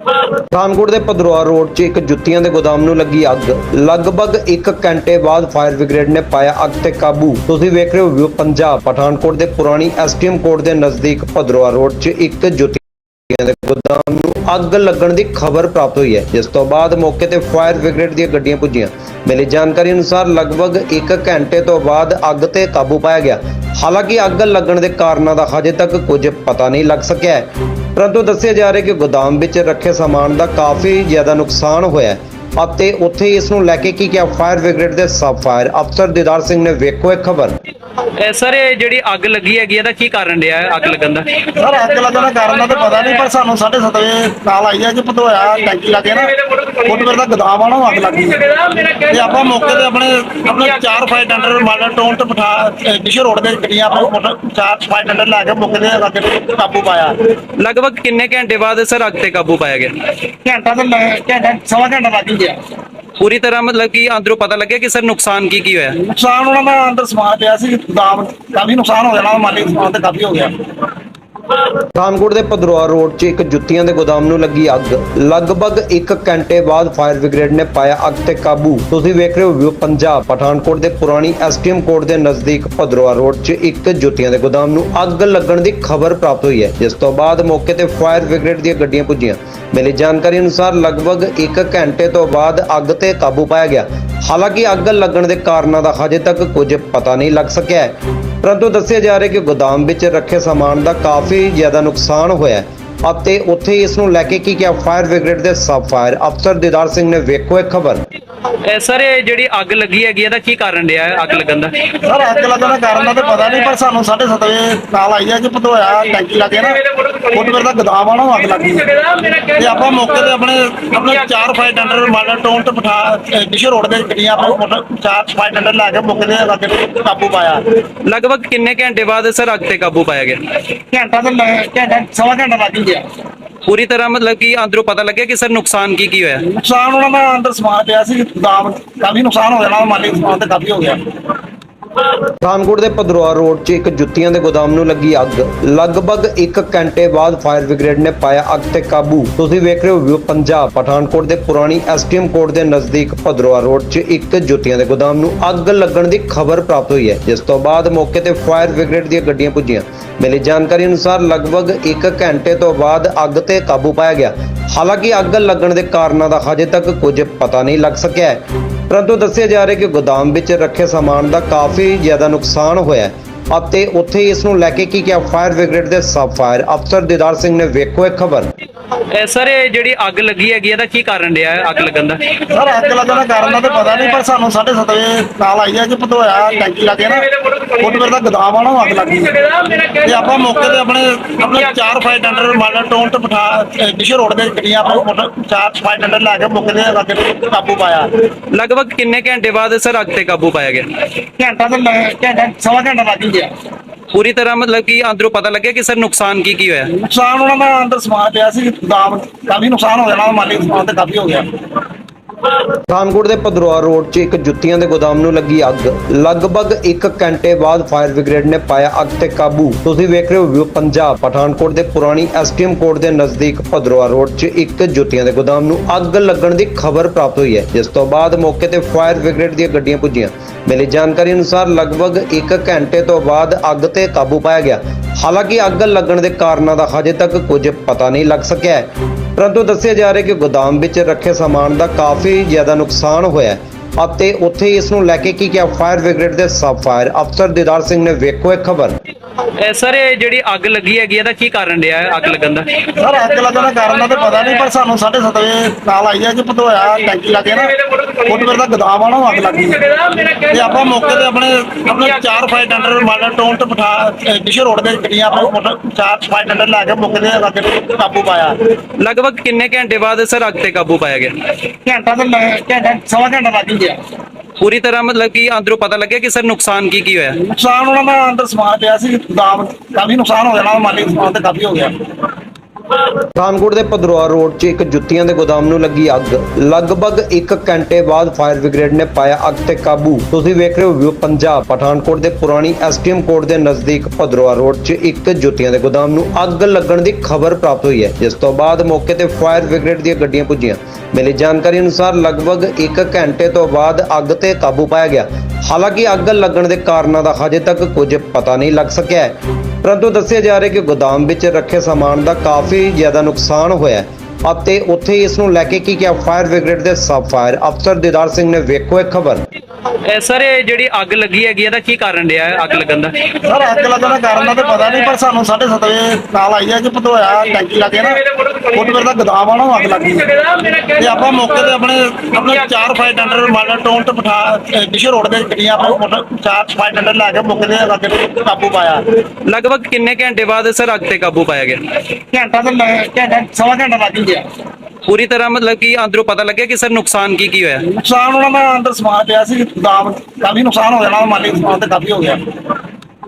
ਪਠਾਨਕੋਟ ਦੇ ਪਧਰੋਆ ਰੋਡ 'ਚ ਇੱਕ ਜੁੱਤੀਆਂ ਦੇ ਗੋਦਾਮ ਨੂੰ ਲੱਗੀ ਅੱਗ। ਲਗਭਗ 1 ਘੰਟੇ ਬਾਅਦ ਫਾਇਰ ਬ੍ਰਿਗੇਡ ਨੇ ਪਾਇਆ ਅੱਗ ਤੇ ਕਾਬੂ। ਤੁਸੀਂ ਵੇਖ ਰਹੇ ਹੋ ਪੰਜਾਬ ਪਠਾਨਕੋਟ ਦੇ ਪੁਰਾਣੀ ਐਸਟੀਐਮ ਕੋਰਟ ਦੇ ਨਜ਼ਦੀਕ ਪਧਰੋਆ ਰੋਡ 'ਚ ਇੱਕ ਜੁੱਤੀਆਂ ਦੇ ਗੋਦਾਮ ਨੂੰ ਅੱਗ ਲੱਗਣ ਦੀ ਖਬਰ ਪ੍ਰਾਪਤ ਹੋਈ ਹੈ। ਜਿਸ ਤੋਂ ਬਾਅਦ ਮੌਕੇ ਤੇ ਫਾਇਰ ਬ੍ਰਿਗੇਡ ਦੀਆਂ ਗੱਡੀਆਂ ਪੁੱਜੀਆਂ। ਮਿਲੀ ਜਾਣਕਾਰੀ ਅਨੁਸਾਰ ਲਗਭਗ 1 ਘੰਟੇ ਤੋਂ ਬਾਅਦ ਅੱਗ ਤੇ ਕਾਬੂ ਪਾਇਆ ਗਿਆ। ਹਾਲਾਂਕਿ ਅੱਗ ਲੱਗਣ ਦੇ ਕਾਰਨਾਂ ਦਾ ਹਜੇ ਤੱਕ ਕੁਝ ਪਤਾ ਨਹੀਂ ਲੱਗ ਸਕਿਆ ਹੈ। ਪਰੰਤੂ ਦੱਸਿਆ ਜਾ ਰਿਹਾ ਕਿ ਗੋਦਾਮ ਵਿੱਚ ਰੱਖੇ ਸਮਾਨ ਦਾ ਕਾਫੀ ਜ਼ਿਆਦਾ ਨੁਕਸਾਨ ਹੋਇਆ ਹੈ। ਅਤੇ ਉੱਥੇ ਇਸ ਨੂੰ ਲੈ ਕੇ ਕੀ ਕਿਹਾ? ਫਾਇਰ ਬ੍ਰਿਗੇਡ ਦੇ ਸਬ ਫਾਇਰ ਅਫਸਰ ਦੀਦਾਰ ਸਿੰਘ ਨੇ ਵੇਖੋ ਇਹ ਖਬਰ। ਇਹ ਸਰ ਇਹ ਜਿਹੜੀ ਅੱਗ ਲੱਗੀ ਹੈਗੀ ਇਹਦਾ ਕੀ ਕਾਰਨ ਰਿਹਾ ਹੈ ਅੱਗ ਲੱਗਣ ਦਾ? ਸਰ ਅੱਗ ਲੱਗਣ ਦਾ ਕਾਰਨ ਦਾ ਤੇ ਪਤਾ ਨਹੀਂ ਪਰ ਸਾਨੂੰ 7:30 ਵਜੇ ਕਾਲ ਆਈ ਹੈ ਕਿ ਪਧੋਇਆ ਟੈਂਕੀ ਲੱਗੇ ਨਾ ਫੁੱਟਵੇਅਰ ਦਾ ਗੋਦਾਮ ਆ ਨਾ ਉਹ ਅੱਗ ਲੱਗੀ ਤੇ ਆਪਾਂ ਮੌਕੇ ਤੇ ਆਪਣੇ ਆਪਣੇ ਚਾਰ ਫਾਇਰ ਟੈਂਡਰ ਮਾਡਲ ਟਾਊਨ ਤੇ ਬਿਠਾ ਡਿਸ਼ ਰੋਡ ਦੇ ਗੱਡੀਆਂ ਆਪਣੇ ਮੋਟਰ ਚਾਰ ਫਾਇਰ ਟੈਂਡਰ ਲਾ ਕੇ ਮੌਕੇ ਤੇ ਅੱਗ ਤੇ ਕਾਬੂ ਪਾਇਆ। ਲਗਭਗ ਕਿੰਨੇ ਘੰਟੇ ਬਾਅਦ ਸਰ ਅੱਗ ਤੇ ਕਾਬੂ ਪਾਇਆ ਗਿਆ? ਘੰਟਾ ਤੇ ਲੱਗ- ਘੰਟਾ ਸਵਾ ਘੰਟਾ ਲੱਗ ਹੀ ਗਿਆ। ਪੂਰੀ ਤਰ੍ਹਾਂ ਮਤਲਬ ਕਿ ਅੰਦਰੋਂ ਪਤਾ ਲੱਗਿਆ ਕਿ ਸਰ ਨੁਕਸਾਨ ਕੀ ਕੀ ਹੋਇਆ? ਨੁਕਸਾਨ ਉਹਨਾਂ ਦਾ ਅੰਦਰ ਸਮਾਨ ਪਿਆ ਸੀ ਦਾਮ ਕਾਫੀ ਨੁਕਸਾਨ ਹੋ ਜਾਣਾ, ਮਾਲੀ ਸਮਾਨ ਤੇ ਕਾਫੀ ਹੋ ਗਿਆ। ਪਠਾਨਕੋਟ ਦੇ ਪਧਰੋਆ ਰੋਡ 'ਚ ਇੱਕ ਜੁੱਤੀਆਂ ਦੇ ਗੋਦਾਮ ਨੂੰ ਲੱਗੀ ਅੱਗ। ਲਗਭਗ 1 ਘੰਟੇ ਬਾਅਦ ਫਾਇਰ ਬ੍ਰਿਗੇਡ ਨੇ ਪਾਇਆ ਅੱਗ ਤੇ ਕਾਬੂ। ਤੁਸੀਂ ਵੇਖ ਰਹੇ ਹੋ ਪੰਜਾਬ। ਪਠਾਨਕੋਟ ਦੇ ਪੁਰਾਣੀ ਐਸਟੀਐਮ ਕੋਰਟ ਦੇ ਨਜ਼ਦੀਕ ਪਧਰੋਆ ਰੋਡ 'ਚ ਇੱਕ ਜੁੱਤੀਆਂ ਦੇ ਗੋਦਾਮ ਨੂੰ ਅੱਗ ਲੱਗਣ ਦੀ ਖਬਰ ਪ੍ਰਾਪਤ ਹੋਈ ਹੈ। ਜਿਸ ਤੋਂ ਬਾਅਦ ਮੌਕੇ ਤੇ ਫਾਇਰ ਬ੍ਰਿਗੇਡ ਦੀਆਂ ਗੱਡੀਆਂ ਪੁੱਜੀਆਂ। ਮਿਲੀ ਜਾਣਕਾਰੀ ਅਨੁਸਾਰ ਲਗਭਗ 1 ਘੰਟੇ ਤੋਂ ਬਾਅਦ ਅੱਗ ਤੇ ਕਾਬੂ ਪਾਇਆ ਗਿਆ। ਹਾਲਾਂਕਿ ਅੱਗ ਲੱਗਣ ਦੇ ਕਾਰਨਾਂ ਦਾ ਹਜੇ ਤੱਕ ਕੁਝ ਪਤਾ ਨਹੀਂ ਲੱਗ ਸਕਿਆ ਹੈ। ਪਰੰਤੂ ਦੱਸਿਆ ਜਾ ਰਿਹਾ ਕਿ ਗੋਦਾਮ ਵਿੱਚ ਰੱਖੇ ਸਮਾਨ ਦਾ ਕਾਫੀ ਜ਼ਿਆਦਾ ਨੁਕਸਾਨ ਹੋਇਆ ਅਤੇ ਉੱਥੇ ਇਸ ਨੂੰ ਲੈ ਕੇ ਕੀ ਕਿਹਾ? ਫਾਇਰ ਬ੍ਰਿਗੇਡ ਦੇ ਸਬ ਫਾਇਰ ਅਫਸਰ ਦੀਦਾਰ ਸਿੰਘ ਨੇ ਵੇਖੋ ਇਹ ਖਬਰ। ਸਰ ਇਹ ਜਿਹੜੀ ਅੱਗ ਲੱਗੀ ਹੈਗੀ ਇਹਦਾ ਕੀ ਕਾਰਨ ਰਿਹਾ ਹੈ ਅੱਗ ਲੱਗਣ ਦਾ? ਸਰ ਅੱਗ ਲੱਗਣ ਦਾ ਕਾਰਨ ਤਾਂ ਪਤਾ ਨਹੀਂ ਪਰ ਸਾਨੂੰ 7:30 ਵਜੇ ਕਾਲ ਆਈ ਹੈ ਕਿ ਭਦੋਇਆ ਟੈਂਕੀ ਲੱਗੇ ਨਾ ਫੁੱਟਵੇਅਰ ਦਾ ਗੋਦਾਮ ਆ ਨਾ ਉਹ ਅੱਗ ਲੱਗੀ ਤੇ ਆਪਾਂ ਮੌਕੇ ਤੇ ਆਪਣੇ ਆਪਣੇ ਚਾਰ ਫਾਇਰ ਟੈਂਡਰ ਮਾਡਲ ਟੋਨ ਤੇ ਬਿਠਾ ਡਿਸ਼ਰ ਰੋਡ ਦੇ ਗੱਡੀਆਂ ਆਪਾਂ ਚਾਰ ਫਾਇਰ ਟੈਂਡਰ ਲੈ ਕੇ ਮੌਕੇ ਤੇ ਅੱਗ ਤੇ ਕਾਬੂ ਪਾਇਆ। ਲਗਭਗ ਕਿੰਨੇ ਘੰਟੇ ਬਾਅਦ ਸਰ ਅੱਗ ਤੇ ਕਾਬੂ ਪਾਇਆ ਗਿਆ? ਘੰਟਾ ਤੇ ਘੰਟਾ ਸਵਾ ਘੰਟਾ ਲੱਗ ਗਿਆ। ਪੂਰੀ ਤਰ੍ਹਾਂ ਮਤਲਬ ਕਿ ਅੰਦਰੋਂ ਪਤਾ ਲੱਗਿਆ ਕਿ ਸਰ ਨੁਕਸਾਨ ਕੀ ਕੀ ਹੋਇਆ? ਨੁਕਸਾਨ ਉਹਨਾਂ ਦਾ ਅੰਦਰ ਸਮਾਨ ਪਿਆ ਸੀ ਗੋਦਾਮ ਕਾਫੀ ਨੁਕਸਾਨ ਹੋ ਜਾਣਾ ਮਾਲੀ ਸਮਾਨ ਤੇ ਕਾਫੀ ਹੋ ਗਿਆ। ਪਠਾਨਕੋਟ ਦੇ ਪਦਰੋਆ ਰੋਡ 'ਚ ਇੱਕ ਜੁੱਤੀਆਂ ਦੇ ਗੋਦਾਮ ਨੂੰ ਲੱਗੀ ਅੱਗ। ਲਗਭਗ 1 ਘੰਟੇ ਬਾਅਦ ਫਾਇਰ ਬ੍ਰਿਗੇਡ ਨੇ ਪਾਇਆ ਅੱਗ ਤੇ ਕਾਬੂ। ਤੁਸੀਂ ਵੇਖ ਰਹੇ ਹੋ ਪੰਜਾਬ। ਪਠਾਨਕੋਟ ਦੇ ਪੁਰਾਣੀ ਐਸਟੀਐਮ ਕੋਰਟ ਦੇ ਨਜ਼ਦੀਕ ਪਦਰੋਆ ਰੋਡ 'ਚ ਇੱਕ ਜੁੱਤੀਆਂ ਦੇ ਗੋਦਾਮ ਨੂੰ ਅੱਗ ਲੱਗਣ ਦੀ ਖਬਰ ਪ੍ਰਾਪਤ ਹੋਈ ਹੈ ਜਿਸ ਤੋਂ ਬਾਅਦ ਮੌਕੇ ਤੇ ਫਾਇਰ ਬ੍ਰਿਗੇਡ ਦੀਆਂ ਗੱਡੀਆਂ ਪੁੱਜੀਆਂ। ਮਿਲੀ ਜਾਣਕਾਰੀ ਅਨੁਸਾਰ ਲਗਭਗ 1 ਘੰਟੇ ਤੋਂ ਬਾਅਦ ਅੱਗ ਤੇ ਕਾਬੂ ਪਾਇਆ ਗਿਆ। ਹਾਲਾਂਕਿ ਅੱਗ ਲੱਗਣ ਦੇ ਕਾਰਨਾਂ ਦਾ ਹਜੇ ਤੱਕ ਕੁਝ ਪਤਾ ਨਹੀਂ ਲੱਗ ਸਕਿਆ ਹੈ। ਪਰੰਤੂ ਦੱਸਿਆ ਜਾ ਰਿਹਾ ਕਿ ਗੋਦਾਮ ਵਿੱਚ ਰੱਖੇ ਸਾਮਾਨ ਦਾ ਕਾਫੀ ਜ਼ਿਆਦਾ ਨੁਕਸਾਨ ਹੋਇਆ ਹੈ ਅਤੇ ਉੱਥੇ ਇਸ ਨੂੰ ਲੈ ਕੇ ਕੀ ਕਿਹਾ? ਫਾਇਰ ਬ੍ਰਿਗੇਡ ਦੇ ਸਬ ਫਾਇਰ ਅਫਸਰ ਦੀਦਾਰ ਸਿੰਘ ਨੇ ਵੇਖੋ ਇਹ ਖਬਰ। ਸਰ ਇਹ ਜਿਹੜੀ ਅੱਗ ਲੱਗੀ ਹੈਗੀ ਇਹਦਾ ਕੀ ਕਾਰਨ ਰਿਹਾ ਹੈ ਅੱਗ ਲੱਗਣ ਦਾ? ਸਰ ਅੱਗ ਲੱਗਣ ਦਾ ਕਾਰਨ ਦਾ ਤਾਂ ਪਤਾ ਨਹੀਂ ਪਰ ਸਾਨੂੰ 7:30 ਵਜੇ ਕਾਲ ਆਈ ਹੈ ਕਿ ਭਦੋਇਆ ਟੈਂਕੀ ਲੱਗੇ ਨਾ ਫੁੱਟਵੇਅਰ ਦਾ ਗੋਦਾਮ ਆ ਨਾ ਉਹ ਅੱਗ ਲੱਗੀ ਤੇ ਆਪਾਂ ਮੌਕੇ ਤੇ ਆਪਣੇ ਆਪਣੇ ਚਾਰ ਫਾਇਰ ਟੈਂਡਰ ਮਾਡਲ ਟੋਨ ਤੇ ਬਿਠਾ ਡਿਸ਼ਰ ਰੋਡ ਦੇ ਗੱਡੀਆਂ ਆਪਾਂ ਮੋਟਰ- ਚਾਰ ਫਾਇਰ ਟੈਂਡਰ ਲੈ ਕੇ ਮੌਕੇ ਤੇ ਅੱਗ ਤੇ ਕਾਬੂ ਪਾਇਆ। ਲਗਭਗ ਕਿੰਨੇ ਘੰਟੇ ਬਾਅਦ ਸਰ ਅੱਗ ਤੇ ਕਾਬੂ ਪਾਇਆ ਗਿਆ? ਘੰਟਾ ਤੇ ਘੰਟਾ ਸਵਾ ਘੰਟਾ ਲੱਗ ਗਿਆ। ਪੂਰੀ ਤਰ੍ਹਾਂ ਮਤਲਬ ਕਿ ਅੰਦਰੋਂ ਪਤਾ ਲੱਗਿਆ ਕਿ ਸਰ ਨੁਕਸਾਨ ਕੀ ਕੀ ਹੋਇਆ? ਨੁਕਸਾਨ ਉਹਨਾਂ ਦਾ ਅੰਦਰ ਸਮਾਨ ਪਿਆ ਸੀ ਗੋਦਾਮ ਕਾਫੀ ਨੁਕਸਾਨ ਹੋ ਜਾਣਾ ਮਾਲੀ ਸਮਾਨ ਤੇ ਕਾਫੀ ਹੋ ਗਿਆ। ਪਠਾਨਕੋਟ ਦੇ ਪਦਰੋਆ ਰੋਡ 'ਚ ਇੱਕ ਜੁੱਤੀਆਂ ਦੇ ਗੋਦਾਮ ਨੂੰ ਲੱਗੀ ਅੱਗ। ਲਗਭਗ 1 ਘੰਟੇ ਬਾਅਦ ਫਾਇਰ ਬ੍ਰਿਗੇਡ ਨੇ ਪਾਇਆ ਅੱਗ ਤੇ ਕਾਬੂ। ਤੁਸੀਂ ਵੇਖ ਰਹੇ ਹੋ ਵਿਊ ਪੰਜਾਬ। ਪਠਾਨਕੋਟ ਦੇ ਪੁਰਾਣੀ ਐਸਟੀਐਮ ਕੋਰਟ ਦੇ ਨਜ਼ਦੀਕ ਪਦਰੋਆ ਰੋਡ 'ਚ ਇੱਕ ਜੁੱਤੀਆਂ ਦੇ ਗੋਦਾਮ ਨੂੰ ਅੱਗ ਲੱਗਣ ਦੀ ਖਬਰ ਪ੍ਰਾਪਤ ਹੋਈ ਹੈ। ਜਿਸ ਤੋਂ ਬਾਅਦ ਮੌਕੇ ਤੇ ਫਾਇਰ ਬ੍ਰਿਗੇਡ ਦੀਆਂ ਗੱਡੀਆਂ ਪੁੱਜੀਆਂ। ਮਿਲੀ ਜਾਣਕਾਰੀ ਅਨੁਸਾਰ ਲਗਭਗ 1 ਘੰਟੇ ਤੋਂ ਬਾਅਦ ਅੱਗ ਤੇ ਕਾਬੂ ਪਾਇਆ ਗਿਆ। ਹਾਲਾਂਕਿ ਅੱਗ ਲੱਗਣ ਦੇ ਕਾਰਨਾਂ ਦਾ ਹਜੇ ਤੱਕ ਕੁਝ ਪਤਾ ਨਹੀਂ ਲੱਗ ਸਕਿਆ ਹੈ। ਪਰੰਤੂ ਦੱਸਿਆ ਜਾ ਰਿਹਾ ਕਿ ਗੋਦਾਮ ਵਿੱਚ ਰੱਖੇ ਸਾਮਾਨ ਦਾ ਕਾਫੀ ਜ਼ਿਆਦਾ ਨੁਕਸਾਨ ਹੋਇਆ ਹੈ। ਅਤੇ ਉੱਥੇ ਇਸ ਨੂੰ ਲੈ ਕੇ ਕੀ ਕਿਹਾ? ਫਾਇਰ ਬ੍ਰਿਗੇਡ ਦੇ ਸਬ ਫਾਇਰ ਅਫਸਰ ਦੀਦਾਰ ਸਿੰਘ ਨੇ ਵੇਖੋ ਇਹ ਖਬਰ। ਇਹ ਸਰ ਇਹ ਜਿਹੜੀ ਅੱਗ ਲੱਗੀ ਹੈਗੀ ਇਹਦਾ ਕੀ ਕਾਰਨ ਰਿਹਾ ਹੈ ਅੱਗ ਲੱਗਣ ਦਾ? ਸਰ ਅੱਗ ਲੱਗਣ ਦਾ ਕਾਰਨ ਦਾ ਤਾਂ ਪਤਾ ਨਹੀਂ ਪਰ ਸਾਨੂੰ 7:30 ਵਜੇ ਕਾਲ ਆਈ ਹੈ ਕਿ ਭਦੋਇਆ ਟੈਂਕੀ ਲੱਗੇ ਨਾ ਫੁੱਟਵੇਅਰ ਦਾ ਗੋਦਾਮ ਆ ਨਾ ਉਹ ਅੱਗ ਲੱਗੀ ਤੇ ਆਪਾਂ ਮੌਕੇ ਤੇ ਆਪਣੇ ਆਪਣੇ ਚਾਰ ਫਾਇਰ ਟੈਂਡਰ ਮਾਡਲ ਟੋਨ ਤੇ ਬਿਠਾ ਡਿਸ਼ਰ ਰੋਡ ਦੇ ਗੱਡੀਆਂ ਆਪਾਂ ਮੋਟਰ- ਚਾਰ ਫਾਇਰ ਟੈਂਡਰ ਲੈ ਕੇ ਮੌਕੇ ਤੇ ਅੱਗ ਤੇ ਕਾਬੂ ਪਾਇਆ। ਲਗਭਗ ਕਿੰਨੇ ਘੰਟੇ ਬਾਅਦ ਸਰ ਅੱਗ ਤੇ ਕਾਬੂ ਪਾਇਆ ਗਿਆ? ਘੰਟਾ ਤੇ ਲੈ- ਘੰਟਾ ਸਵਾ ਘੰਟਾ ਲੱਗ ਹੀ ਗਿਆ। ਪੂਰੀ ਤਰ੍ਹਾਂ ਮਤਲਬ ਕਿ ਅੰਦਰੋਂ ਪਤਾ ਲੱਗਿਆ ਕਿ ਸਰ ਨੁਕਸਾਨ ਕੀ ਕੀ ਹੋਇਆ? ਨੁਕਸਾਨ ਉਹਨਾਂ ਦਾ ਅੰਦਰ ਸਮਾਨ ਪਿਆ ਸੀ ਗੋਦਾਮ ਕਾਫੀ ਨੁਕਸਾਨ ਹੋ ਜਾਣਾ ਮਾਲੀ ਸਮਾਨ ਤੇ ਕਾਫੀ ਹੋ ਗਿਆ। ਪਠਾਨਕੋਟ ਦੇ ਪਦਰੋਆ ਰੋਡ 'ਚ ਇੱਕ ਜੁੱਤੀਆਂ ਦੇ ਗੋਦਾਮ ਨੂੰ ਲੱਗੀ ਅੱਗ। ਲਗਭਗ 1 ਘੰਟੇ ਬਾਅਦ ਫਾਇਰ ਬ੍ਰਿਗੇਡ ਨੇ ਪਾਇਆ ਅੱਗ ਤੇ ਕਾਬੂ। ਤੁਸੀਂ ਵੇਖ ਰਹੇ ਹੋ ਵਿਊ ਪੰਜਾਬ। ਪਠਾਨਕੋਟ ਦੇ ਪੁਰਾਣੀ ਐਸਟੀਐਮ ਕੋਰਟ ਦੇ ਨਜ਼ਦੀਕ ਪਦਰੋਆ ਰੋਡ 'ਚ ਇੱਕ ਜੁੱਤੀਆਂ ਦੇ ਗੋਦਾਮ ਨੂੰ ਅੱਗ ਲੱਗਣ ਦੀ ਖਬਰ ਪ੍ਰਾਪਤ ਹੋਈ ਹੈ ਜਿਸ ਤੋਂ ਬਾਅਦ ਮੌਕੇ ਤੇ ਫਾਇਰ ਬ੍ਰਿਗੇਡ ਦੀਆਂ ਗੱਡੀਆਂ ਪੁੱਜੀਆਂ। ਮਿਲੀ ਜਾਣਕਾਰੀ ਅਨੁਸਾਰ ਲਗਭਗ 1 ਘੰਟੇ ਤੋਂ ਬਾਅਦ ਅੱਗ ਤੇ ਕਾਬੂ ਪਾਇਆ ਗਿਆ। ਹਾਲਾਂਕਿ ਅੱਗ ਲੱਗਣ ਦੇ ਕਾਰਨਾਂ ਦਾ ਹਜੇ ਤੱਕ ਕੁਝ ਪਤਾ ਨਹੀਂ ਲੱਗ ਸਕਿਆ। ਹੈ ਪਰੰਤੂ ਦੱਸਿਆ ਜਾ ਰਿਹਾ ਕਿ ਗੋਦਾਮ ਵਿੱਚ ਰੱਖੇ ਸਮਾਨ ਦਾ ਕਾਫੀ ਜ਼ਿਆਦਾ ਨੁਕਸਾਨ ਹੋਇਆ ਹੈ। ਅਤੇ ਉੱਥੇ ਇਸ ਨੂੰ ਲੈ ਕੇ ਕੀ ਕਿਹਾ? ਫਾਇਰ ਬ੍ਰਿਗੇਡ ਦੇ ਸਬ ਫਾਇਰ ਅਫਸਰ ਦੀਦਾਰ ਸਿੰਘ ਨੇ ਵੇਖੋ ਇਹ ਖਬਰ। ਇਹ ਸਰ ਇਹ ਜਿਹੜੀ ਅੱਗ ਲੱਗੀ ਹੈਗੀ ਇਹਦਾ ਕੀ ਕਾਰਨ ਰਿਹਾ ਹੈ ਅੱਗ ਲੱਗਣ ਦਾ? ਸਰ ਅੱਗ ਲੱਗਣ ਦਾ ਕਾਰਨ ਦਾ ਤਾਂ ਪਤਾ ਨਹੀਂ ਪਰ ਸਾਨੂੰ 7:30 ਵਜੇ ਕਾਲ ਆਈ ਹੈ ਕਿ ਭਦੋਇਆ ਟੈਂਕੀ ਲੱਗੇ ਨਾ ਫੁੱਟਵੇਅਰ ਦਾ ਗੋਦਾਮ ਆ ਨਾ ਉਹ ਅੱਗ ਲੱਗੀ ਤੇ ਆਪਾਂ ਮੌਕੇ ਤੇ ਆਪਣੇ ਆਪਣੇ ਚਾਰ ਫਾਇਰ ਟੈਂਡਰ ਮਾਡਲ ਟੋਨ ਤੇ ਬਿਠਾ ਡਿਸ਼ਰ ਰੋਡ ਦੇ ਗੱਡੀਆਂ ਆਪਾਂ ਮੋਟਰ- ਚਾਰ ਫਾਇਰ ਟੈਂਡਰ ਲੈ ਕੇ ਮੌਕੇ ਤੇ ਅੱਗ ਤੇ ਕਾਬੂ ਪਾਇਆ। ਲਗਭਗ ਕਿੰਨੇ ਘੰਟੇ ਬਾਅਦ ਸਰ ਅੱਗ ਤੇ ਕਾਬੂ ਪਾਇਆ ਗਿਆ? ਘੰਟਾ ਤੇ ਲੈ- ਘੰਟਾ ਸਵਾ ਘੰਟਾ ਲੱਗ ਹੀ ਗਿਆ ਪੂਰੀ ਤਰ੍ਹਾਂ ਮਤਲਬ ਕਿ ਅੰਦਰੋਂ ਪਤਾ ਲੱਗਿਆ ਕਿ ਸਰ ਨੁਕਸਾਨ ਕੀ ਕੀ ਹੋਇਆ? ਨੁਕਸਾਨ ਉਹਨਾਂ ਦਾ ਅੰਦਰ ਸਮਾਨ ਪਿਆ ਸੀ ਗੋਦਾਮ ਕਾਫੀ ਨੁਕਸਾਨ ਹੋ ਜਾਣਾ ਮਾਲੀ ਸਮਾਨ ਤੇ ਕਾਫੀ ਹੋ ਗਿਆ।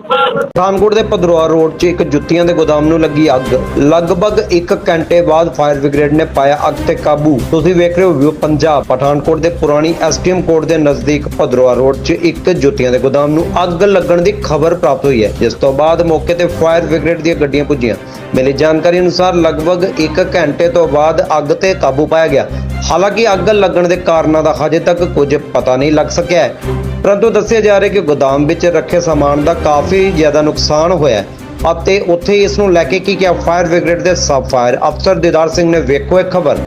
ਪਠਾਨਕੋਟ ਦੇ ਪਦਰੋਆ ਰੋਡ 'ਚ ਇੱਕ ਜੁੱਤੀਆਂ ਦੇ ਗੋਦਾਮ ਨੂੰ ਲੱਗੀ ਅੱਗ। ਲਗਭਗ 1 ਘੰਟੇ ਬਾਅਦ ਫਾਇਰ ਬ੍ਰਿਗੇਡ ਨੇ ਪਾਇਆ ਅੱਗ ਤੇ ਕਾਬੂ। ਤੁਸੀਂ ਵੇਖ ਰਹੇ ਹੋ ਪੰਜਾਬ। ਪਠਾਨਕੋਟ ਦੇ ਪੁਰਾਣੀ ਐਸਟੀਐਮ ਕੋਰਟ ਦੇ ਨਜ਼ਦੀਕ ਪਦਰੋਆ ਰੋਡ 'ਚ ਇੱਕ ਜੁੱਤੀਆਂ ਦੇ ਗੋਦਾਮ ਨੂੰ ਅੱਗ ਲੱਗਣ ਦੀ ਖਬਰ ਪ੍ਰਾਪਤ ਹੋਈ ਹੈ। ਜਿਸ ਤੋਂ ਬਾਅਦ ਮੌਕੇ ਤੇ ਫਾਇਰ ਬ੍ਰਿਗੇਡ ਦੀਆਂ ਗੱਡੀਆਂ ਪੁੱਜੀਆਂ। ਮਿਲੀ ਜਾਣਕਾਰੀ ਅਨੁਸਾਰ ਲਗਭਗ 1 ਘੰਟੇ ਤੋਂ ਬਾਅਦ ਅੱਗ ਤੇ ਕਾਬੂ ਪਾਇਆ ਗਿਆ। ਹਾਲਾਂਕਿ ਅੱਗ ਲੱਗਣ ਦੇ ਕਾਰਨਾਂ ਦਾ ਹਜੇ ਤੱਕ ਕੁਝ ਪਤਾ ਨਹੀਂ ਲੱਗ ਸਕਿਆ ਹੈ। ਪਰੰਤੂ ਦੱਸਿਆ ਜਾ ਰਿਹਾ ਕਿ ਗੋਦਾਮ ਵਿੱਚ ਰੱਖੇ ਸਮਾਨ ਦਾ ਕਾਫੀ ਜ਼ਿਆਦਾ ਨੁਕਸਾਨ ਹੋਇਆ ਅਤੇ ਉੱਥੇ ਇਸ ਨੂੰ ਲੈ ਕੇ ਕੀ ਕਿਹਾ? ਫਾਇਰ ਬ੍ਰਿਗੇਡ ਦੇ ਸਬ ਫਾਇਰ ਅਫਸਰ ਦੀਦਾਰ ਸਿੰਘ ਨੇ ਵੇਖੋ ਇਹ ਖਬਰ।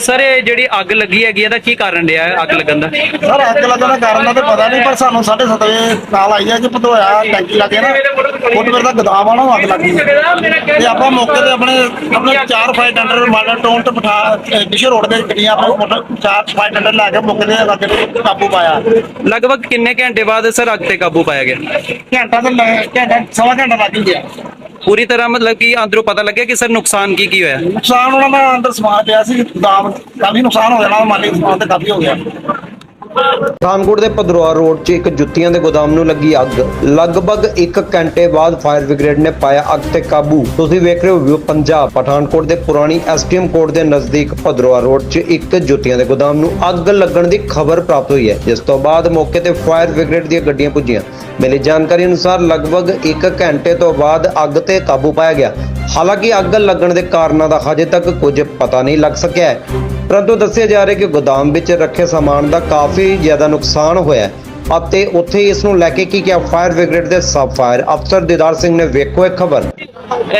ਸਰ ਇਹ ਜਿਹੜੀ ਅੱਗ ਲੱਗੀ ਹੈਗੀ ਇਹਦਾ ਕੀ ਕਾਰਨ ਰਿਹਾ ਹੈ ਅੱਗ ਲੱਗਣ ਦਾ? ਸਰ ਅੱਗ ਲੱਗਣ ਦਾ ਕਾਰਨ ਦਾ ਤਾਂ ਪਤਾ ਨਹੀਂ ਪਰ ਸਾਨੂੰ 7:30 ਵਜੇ ਕਾਲ ਆਈ ਹੈ ਕਿ ਭਦੋਇਆ ਟੈਂਕੀ ਲੱਗੇ ਨਾ ਫੁੱਟਵੇਅਰ ਦਾ ਗੋਦਾਮ ਆ ਨਾ ਉਹ ਅੱਗ ਲੱਗੀ ਤੇ ਆਪਾਂ ਮੌਕੇ ਤੇ ਆਪਣੇ ਆਪਣੇ ਚਾਰ ਫਾਇਰ ਟੈਂਡਰ ਮਾਡਲ ਟੋਨ ਤੇ ਬਿਠਾ ਡਿਸ਼ਰ ਰੋਡ ਦੇ ਗੱਡੀਆਂ ਆਪਣੇ ਮੋਟਰ ਚਾਰ ਫਾਇਰ ਟੈਂਡਰ ਲੈ ਕੇ ਮੌਕੇ ਤੇ ਅੱਗ ਤੇ ਕਾਬੂ ਪਾਇਆ। ਲਗਭਗ ਕਿੰਨੇ ਘੰਟੇ ਬਾਅਦ ਸਰ ਅੱਗ ਤੇ ਕਾਬੂ ਪਾਇਆ ਗਿਆ? ਘੰਟਾ ਤੇ ਲੈ- ਘੰਟਾ ਸਵਾ ਘੰਟਾ ਲੱਗ ਗਿਆ ਪੂਰੀ ਤਰ੍ਹਾਂ ਮਤਲਬ ਕਿ ਅੰਦਰੋਂ ਪਤਾ ਲੱਗਿਆ ਕਿ ਸਰ ਨੁਕਸਾਨ ਕੀ ਕੀ ਹੋਇਆ? ਨੁਕਸਾਨ ਉਹਨਾਂ ਦਾ ਅੰਦਰ ਸਮਾਨ ਪਿਆ ਸੀ ਦਾਮ ਕਾਫੀ ਨੁਕਸਾਨ ਹੋ ਜਾਣਾ ਮਾਲੀ ਸਮਾਨ ਤੇ ਕਾਫੀ ਹੋ ਗਿਆ। ਪਠਾਨਕੋਟ ਦੇ ਪਧਰੋਆ ਰੋਡ 'ਚ ਇੱਕ ਜੁੱਤੀਆਂ ਦੇ ਗੋਦਾਮ ਨੂੰ ਲੱਗੀ ਅੱਗ। ਲਗਭਗ 1 ਘੰਟੇ ਬਾਅਦ ਫਾਇਰ ਬ੍ਰਿਗੇਡ ਨੇ ਪਾਇਆ ਅੱਗ ਤੇ ਕਾਬੂ। ਤੁਸੀਂ ਵੇਖ ਰਹੇ ਹੋ ਪੰਜਾਬ। ਪਠਾਨਕੋਟ ਦੇ ਪੁਰਾਣੀ ਐਸਟੀਐਮ ਕੋਰਟ ਦੇ ਨਜ਼ਦੀਕ ਪਧਰੋਆ ਰੋਡ 'ਚ ਇੱਕ ਜੁੱਤੀਆਂ ਦੇ ਗੋਦਾਮ ਨੂੰ ਅੱਗ ਲੱਗਣ ਦੀ ਖਬਰ ਪ੍ਰਾਪਤ ਹੋਈ ਹੈ। ਜਿਸ ਤੋਂ ਬਾਅਦ ਮੌਕੇ ਤੇ ਫਾਇਰ ਬ੍ਰਿਗੇਡ ਦੀਆਂ ਗੱਡੀਆਂ ਪੁੱਜੀਆਂ। ਮਿਲੀ ਜਾਣਕਾਰੀ ਅਨੁਸਾਰ ਲਗਭਗ 1 ਘੰਟੇ ਤੋਂ ਬਾਅਦ ਅੱਗ ਤੇ ਕਾਬੂ ਪਾਇਆ ਗਿਆ। ਹਾਲਾਂਕਿ ਅੱਗ ਲੱਗਣ ਦੇ ਕਾਰਨਾਂ ਦਾ ਹਜੇ ਤੱਕ ਕੁਝ ਪਤਾ ਨਹੀਂ ਲੱਗ ਸਕਿਆ ਹੈ। ਪਰੰਤੂ ਦੱਸਿਆ ਜਾ ਰਿਹਾ ਕਿ ਗੋਦਾਮ ਵਿੱਚ ਰੱਖੇ ਸਾਮਾਨ ਦਾ ਕਾਫੀ ਜ਼ਿਆਦਾ ਨੁਕਸਾਨ ਹੋਇਆ ਹੈ ਅਤੇ ਉੱਥੇ ਇਸ ਨੂੰ ਲੈ ਕੇ ਕੀ ਕਿਹਾ ਫਾਇਰ ਬ੍ਰਿਗੇਡ ਦੇ ਸਬ ਫਾਇਰ ਅਫਸਰ ਦੀਦਾਰ ਸਿੰਘ ਨੇ ਵੇਖੋ ਇਹ ਖਬਰ।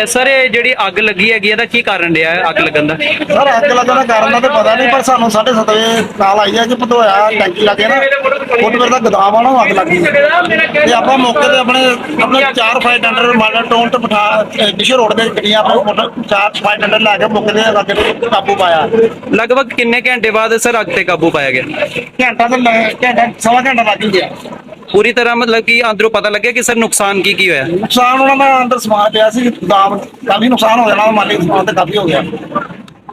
ਸਰ ਇਹ ਜਿਹੜੀ ਅੱਗ ਲੱਗੀ ਹੈਗੀ ਇਹਦਾ ਕੀ ਕਾਰਨ ਰਿਹਾ ਹੈ ਅੱਗ ਲੱਗਣ ਦਾ? ਸਰ ਅੱਗ ਲੱਗਣ ਦਾ ਕਾਰਨ ਦਾ ਤਾਂ ਪਤਾ ਨਹੀਂ ਪਰ ਸਾਨੂੰ 7:30 ਵਜੇ ਕਾਲ ਆਈ ਹੈ ਕਿ ਭਦੋਇਆ ਟੈਂਕੀ ਲੱਗੇ ਨਾ। ਫੁੱਟਵੇਅਰ ਦਾ ਗੋਦਾਮ ਆ ਨਾ ਉਹ ਅੱਗ ਲੱਗੀ ਤੇ ਆਪਾਂ ਮੌਕੇ ਤੇ ਆਪਣੇ ਆਪਣੇ ਚਾਰ ਫਾਇਰ ਟੈਂਡਰ ਮਾਡਲ ਟੋਨ ਤੇ ਬਿਠਾ ਡਿਸ਼ਰ ਰੋਡ ਦੇ ਗੱਡੀਆਂ ਮੋਟਰ ਚਾਰ ਫਾਇਰ ਟੈਂਡਰ ਲੈ ਕੇ ਮੌਕੇ ਤੇ ਅੱਗ ਤੇ ਕਾਬੂ ਪਾਇਆ। ਲਗਭਗ ਕਿੰਨੇ ਘੰਟੇ ਬਾਅਦ ਸਰ ਅੱਗ ਤੇ ਕਾਬੂ ਪਾਇਆ ਗਿਆ? ਘੰਟਾ ਤੇ ਘੰਟਾ ਸਵਾ ਘੰਟਾ ਲੱਗ ਗਿਆ। ਪੂਰੀ ਤਰ੍ਹਾਂ ਮਤਲਬ ਕਿ ਅੰਦਰੋਂ ਪਤਾ ਲੱਗਿਆ ਕਿ ਸਰ ਨੁਕਸਾਨ ਕੀ ਕੀ ਹੋਇਆ? ਨੁਕਸਾਨ ਉਹਨਾਂ ਦਾ ਅੰਦਰ ਸਮਾਨ ਪਿਆ ਸੀ ਦਾਮ ਕਾਫੀ ਨੁਕਸਾਨ ਹੋ ਜਾਣਾ, ਮਾਲੀ ਸਮਾਨ ਤੇ ਕਾਫੀ ਹੋ ਗਿਆ।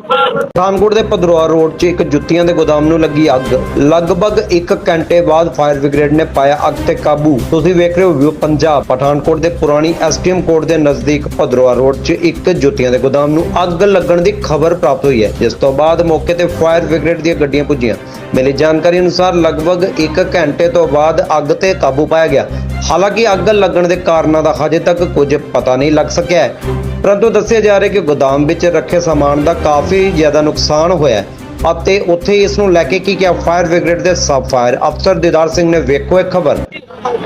ਪਠਾਨਕੋਟ ਦੇ ਪਧਰੋਆ ਰੋਡ 'ਚ ਇੱਕ ਜੁੱਤੀਆਂ ਦੇ ਗੋਦਾਮ ਨੂੰ ਲੱਗੀ ਅੱਗ। ਲਗਭਗ 1 ਘੰਟੇ ਬਾਅਦ ਫਾਇਰ ਬ੍ਰਿਗੇਡ ਨੇ ਪਾਇਆ ਅੱਗ ਤੇ ਕਾਬੂ। ਤੁਸੀਂ ਵੇਖ ਰਹੇ ਹੋ ਵਿਊ ਪੰਜਾਬ। ਪਠਾਨਕੋਟ ਦੇ ਪੁਰਾਣੀ ਐਸਟੀਐਮ ਕੋਰਟ ਦੇ ਨਜ਼ਦੀਕ ਪਧਰੋਆ ਰੋਡ 'ਚ ਇੱਕ ਜੁੱਤੀਆਂ ਦੇ ਗੋਦਾਮ ਨੂੰ ਅੱਗ ਲੱਗਣ ਦੀ ਖਬਰ ਪ੍ਰਾਪਤ ਹੋਈ ਹੈ, ਜਿਸ ਤੋਂ ਬਾਅਦ ਮੌਕੇ ਤੇ ਫਾਇਰ ਬ੍ਰਿਗੇਡ ਦੀਆਂ ਗੱਡੀਆਂ ਪੁੱਜੀਆਂ। ਮਿਲੀ ਜਾਣਕਾਰੀ ਅਨੁਸਾਰ ਲਗਭਗ 1 ਘੰਟੇ ਤੋਂ ਬਾਅਦ ਅੱਗ ਤੇ ਕਾਬੂ ਪਾਇਆ ਗਿਆ। ਹਾਲਾਂਕਿ ਅੱਗ ਲੱਗਣ ਦੇ ਕਾਰਨਾਂ ਦਾ ਹਜੇ ਤੱਕ ਕੁਝ ਪਤਾ ਨਹੀਂ ਲੱਗ ਸਕਿਆ ਹੈ। ਪਰੰਤੂ ਦੱਸਿਆ ਜਾ ਰਿਹਾ ਕਿ ਗੋਦਾਮ ਵਿੱਚ ਰੱਖੇ ਸਮਾਨ ਦਾ ਕਾਫੀ ਜ਼ਿਆਦਾ ਨੁਕਸਾਨ ਹੋਇਆ ਅਤੇ ਉੱਥੇ ਇਸ ਨੂੰ ਲੈ ਕੇ ਕੀ ਕਿਹਾ? ਫਾਇਰ ਬ੍ਰਿਗੇਡ ਦੇ ਸਬ ਫਾਇਰ ਅਫਸਰ ਦੀਦਾਰ ਸਿੰਘ ਨੇ ਵੇਖੋ ਇਹ ਖਬਰ।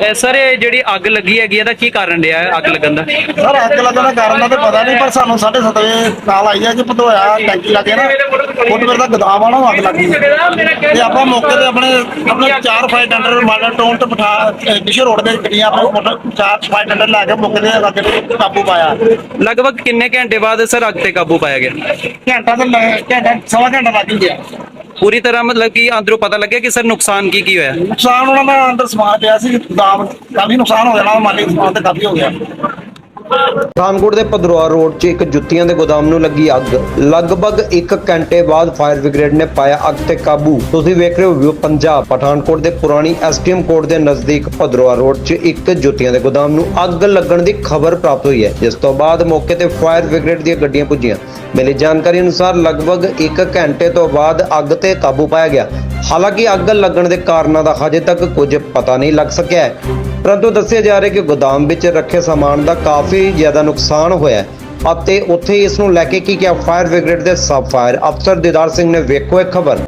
ਇਹ ਸਰ ਇਹ ਜਿਹੜੀ ਅੱਗ ਲੱਗੀ ਹੈਗੀ ਇਹਦਾ ਕੀ ਕਾਰਨ ਰਿਹਾ ਹੈ ਅੱਗ ਲੱਗਣ ਦਾ? ਸਰ ਅੱਗ ਲੱਗਣ ਦਾ ਕਾਰਨ ਦਾ ਤਾਂ ਪਤਾ ਨਹੀਂ ਪਰ ਸਾਨੂੰ 7:30 ਵਜੇ ਕਾਲ ਆਈ ਹੈ ਕਿ ਭਦੋਇਆ ਟੈਂਕੀ ਲੱਗੇ ਨਾ ਫੁੱਟਵੇਅਰ ਦਾ ਗੋਦਾਮ ਆ ਨਾ ਉਹ ਅੱਗ ਲੱਗੀ ਤੇ ਆਪਾਂ ਮੌਕੇ ਤੇ ਆਪਣੇ ਆਪਣੇ ਚਾਰ ਫਾਇਰ ਟੈਂਡਰ ਮਾਡਲ ਟੋਨ ਤੇ ਬਿਠਾ ਡਿਸ਼ਰ ਰੋਡ ਦੇ ਗੱਡੀਆਂ ਮੋਟਰ ਚਾਰ ਫਾਇਰ ਟੈਂਡਰ ਲੈ ਕੇ ਮੌਕੇ ਤੇ ਅੱਗ ਤੇ ਕਾਬੂ ਪਾਇਆ। ਲਗਭਗ ਕਿੰਨੇ ਘੰਟੇ ਬਾਅਦ ਸਰ ਅੱਗ ਤੇ ਕਾਬੂ ਪਾਇਆ ਗਿਆ? ਘੰਟਾ ਤੇ ਘੰਟਾ ਸਵਾ ਘੰਟਾ ਲੱਗ ਹੀ ਗਿਆ ਪੂਰੀ ਤਰ੍ਹਾਂ ਮਤਲਬ ਕਿ ਅੰਦਰੋਂ ਪਤਾ ਲੱਗਿਆ ਕਿ ਸਰ ਨੁਕਸਾਨ ਕੀ ਕੀ ਹੋਇਆ? ਨੁਕਸਾਨ ਉਹਨਾਂ ਦਾ ਅੰਦਰ ਸਮਾਨ ਪਿਆ ਸੀ ਦਾਮ ਕਾਫੀ ਨੁਕਸਾਨ ਹੋ ਜਾਣਾ ਮਾਲੀ ਸਮਾਨ ਤੇ ਕਾਫੀ ਹੋ ਗਿਆ। ਪਠਾਨਕੋਟ ਦੇ ਪਧਰੋਆ ਰੋਡ 'ਚ ਇੱਕ ਜੁੱਤੀਆਂ ਦੇ ਗੋਦਾਮ ਨੂੰ ਲੱਗੀ ਅੱਗ। ਲਗਭਗ 1 ਘੰਟੇ ਬਾਅਦ ਫਾਇਰ ਬ੍ਰਿਗੇਡ ਨੇ ਪਾਇਆ ਅੱਗ ਤੇ ਕਾਬੂ। ਤੁਸੀਂ ਵੇਖ ਰਹੇ ਹੋ ਪੰਜਾਬ। ਪਠਾਨਕੋਟ ਦੇ ਪੁਰਾਣੀ ਐਸਟੀਐਮ ਕੋਰਟ ਦੇ ਨਜ਼ਦੀਕ ਪਧਰੋਆ ਰੋਡ 'ਚ ਇੱਕ ਜੁੱਤੀਆਂ ਦੇ ਗੋਦਾਮ ਨੂੰ ਅੱਗ ਲੱਗਣ ਦੀ ਖਬਰ ਪ੍ਰਾਪਤ ਹੋਈ ਹੈ ਜਿਸ ਤੋਂ ਬਾਅਦ ਮੌਕੇ ਤੇ ਫਾਇਰ ਬ੍ਰਿਗੇਡ ਦੀਆਂ ਗੱਡੀਆਂ ਪੁੱਜੀਆਂ। ਮਿਲੀ ਜਾਣਕਾਰੀ ਅਨੁਸਾਰ ਲਗਭਗ 1 ਘੰਟੇ ਤੋਂ ਬਾਅਦ ਅੱਗ ਤੇ ਕਾਬੂ ਪਾਇਆ ਗਿਆ। ਹਾਲਾਂਕਿ ਅੱਗ ਲੱਗਣ ਦੇ ਕਾਰਨਾਂ ਦਾ ਹਜੇ ਤੱਕ ਕੁਝ ਪਤਾ ਨਹੀਂ ਲੱਗ ਸਕਿਆ ਹੈ। ਪਰੰਤੂ ਦੱਸਿਆ ਜਾ ਰਿਹਾ ਕਿ ਗੋਦਾਮ ਵਿੱਚ ਰੱਖੇ ਸਾਮਾਨ ਦਾ ਕਾਫੀ ਜ਼ਿਆਦਾ ਨੁਕਸਾਨ ਹੋਇਆ ਹੈ ਅਤੇ ਉੱਥੇ ਇਸ ਨੂੰ ਲੈ ਕੇ ਕੀ ਕਿਹਾ? ਫਾਇਰ ਬ੍ਰਿਗੇਡ ਦੇ ਸਬ ਫਾਇਰ ਅਫਸਰ ਦੀਦਾਰ ਸਿੰਘ ਨੇ ਵੇਖੋ ਇਹ ਖਬਰ।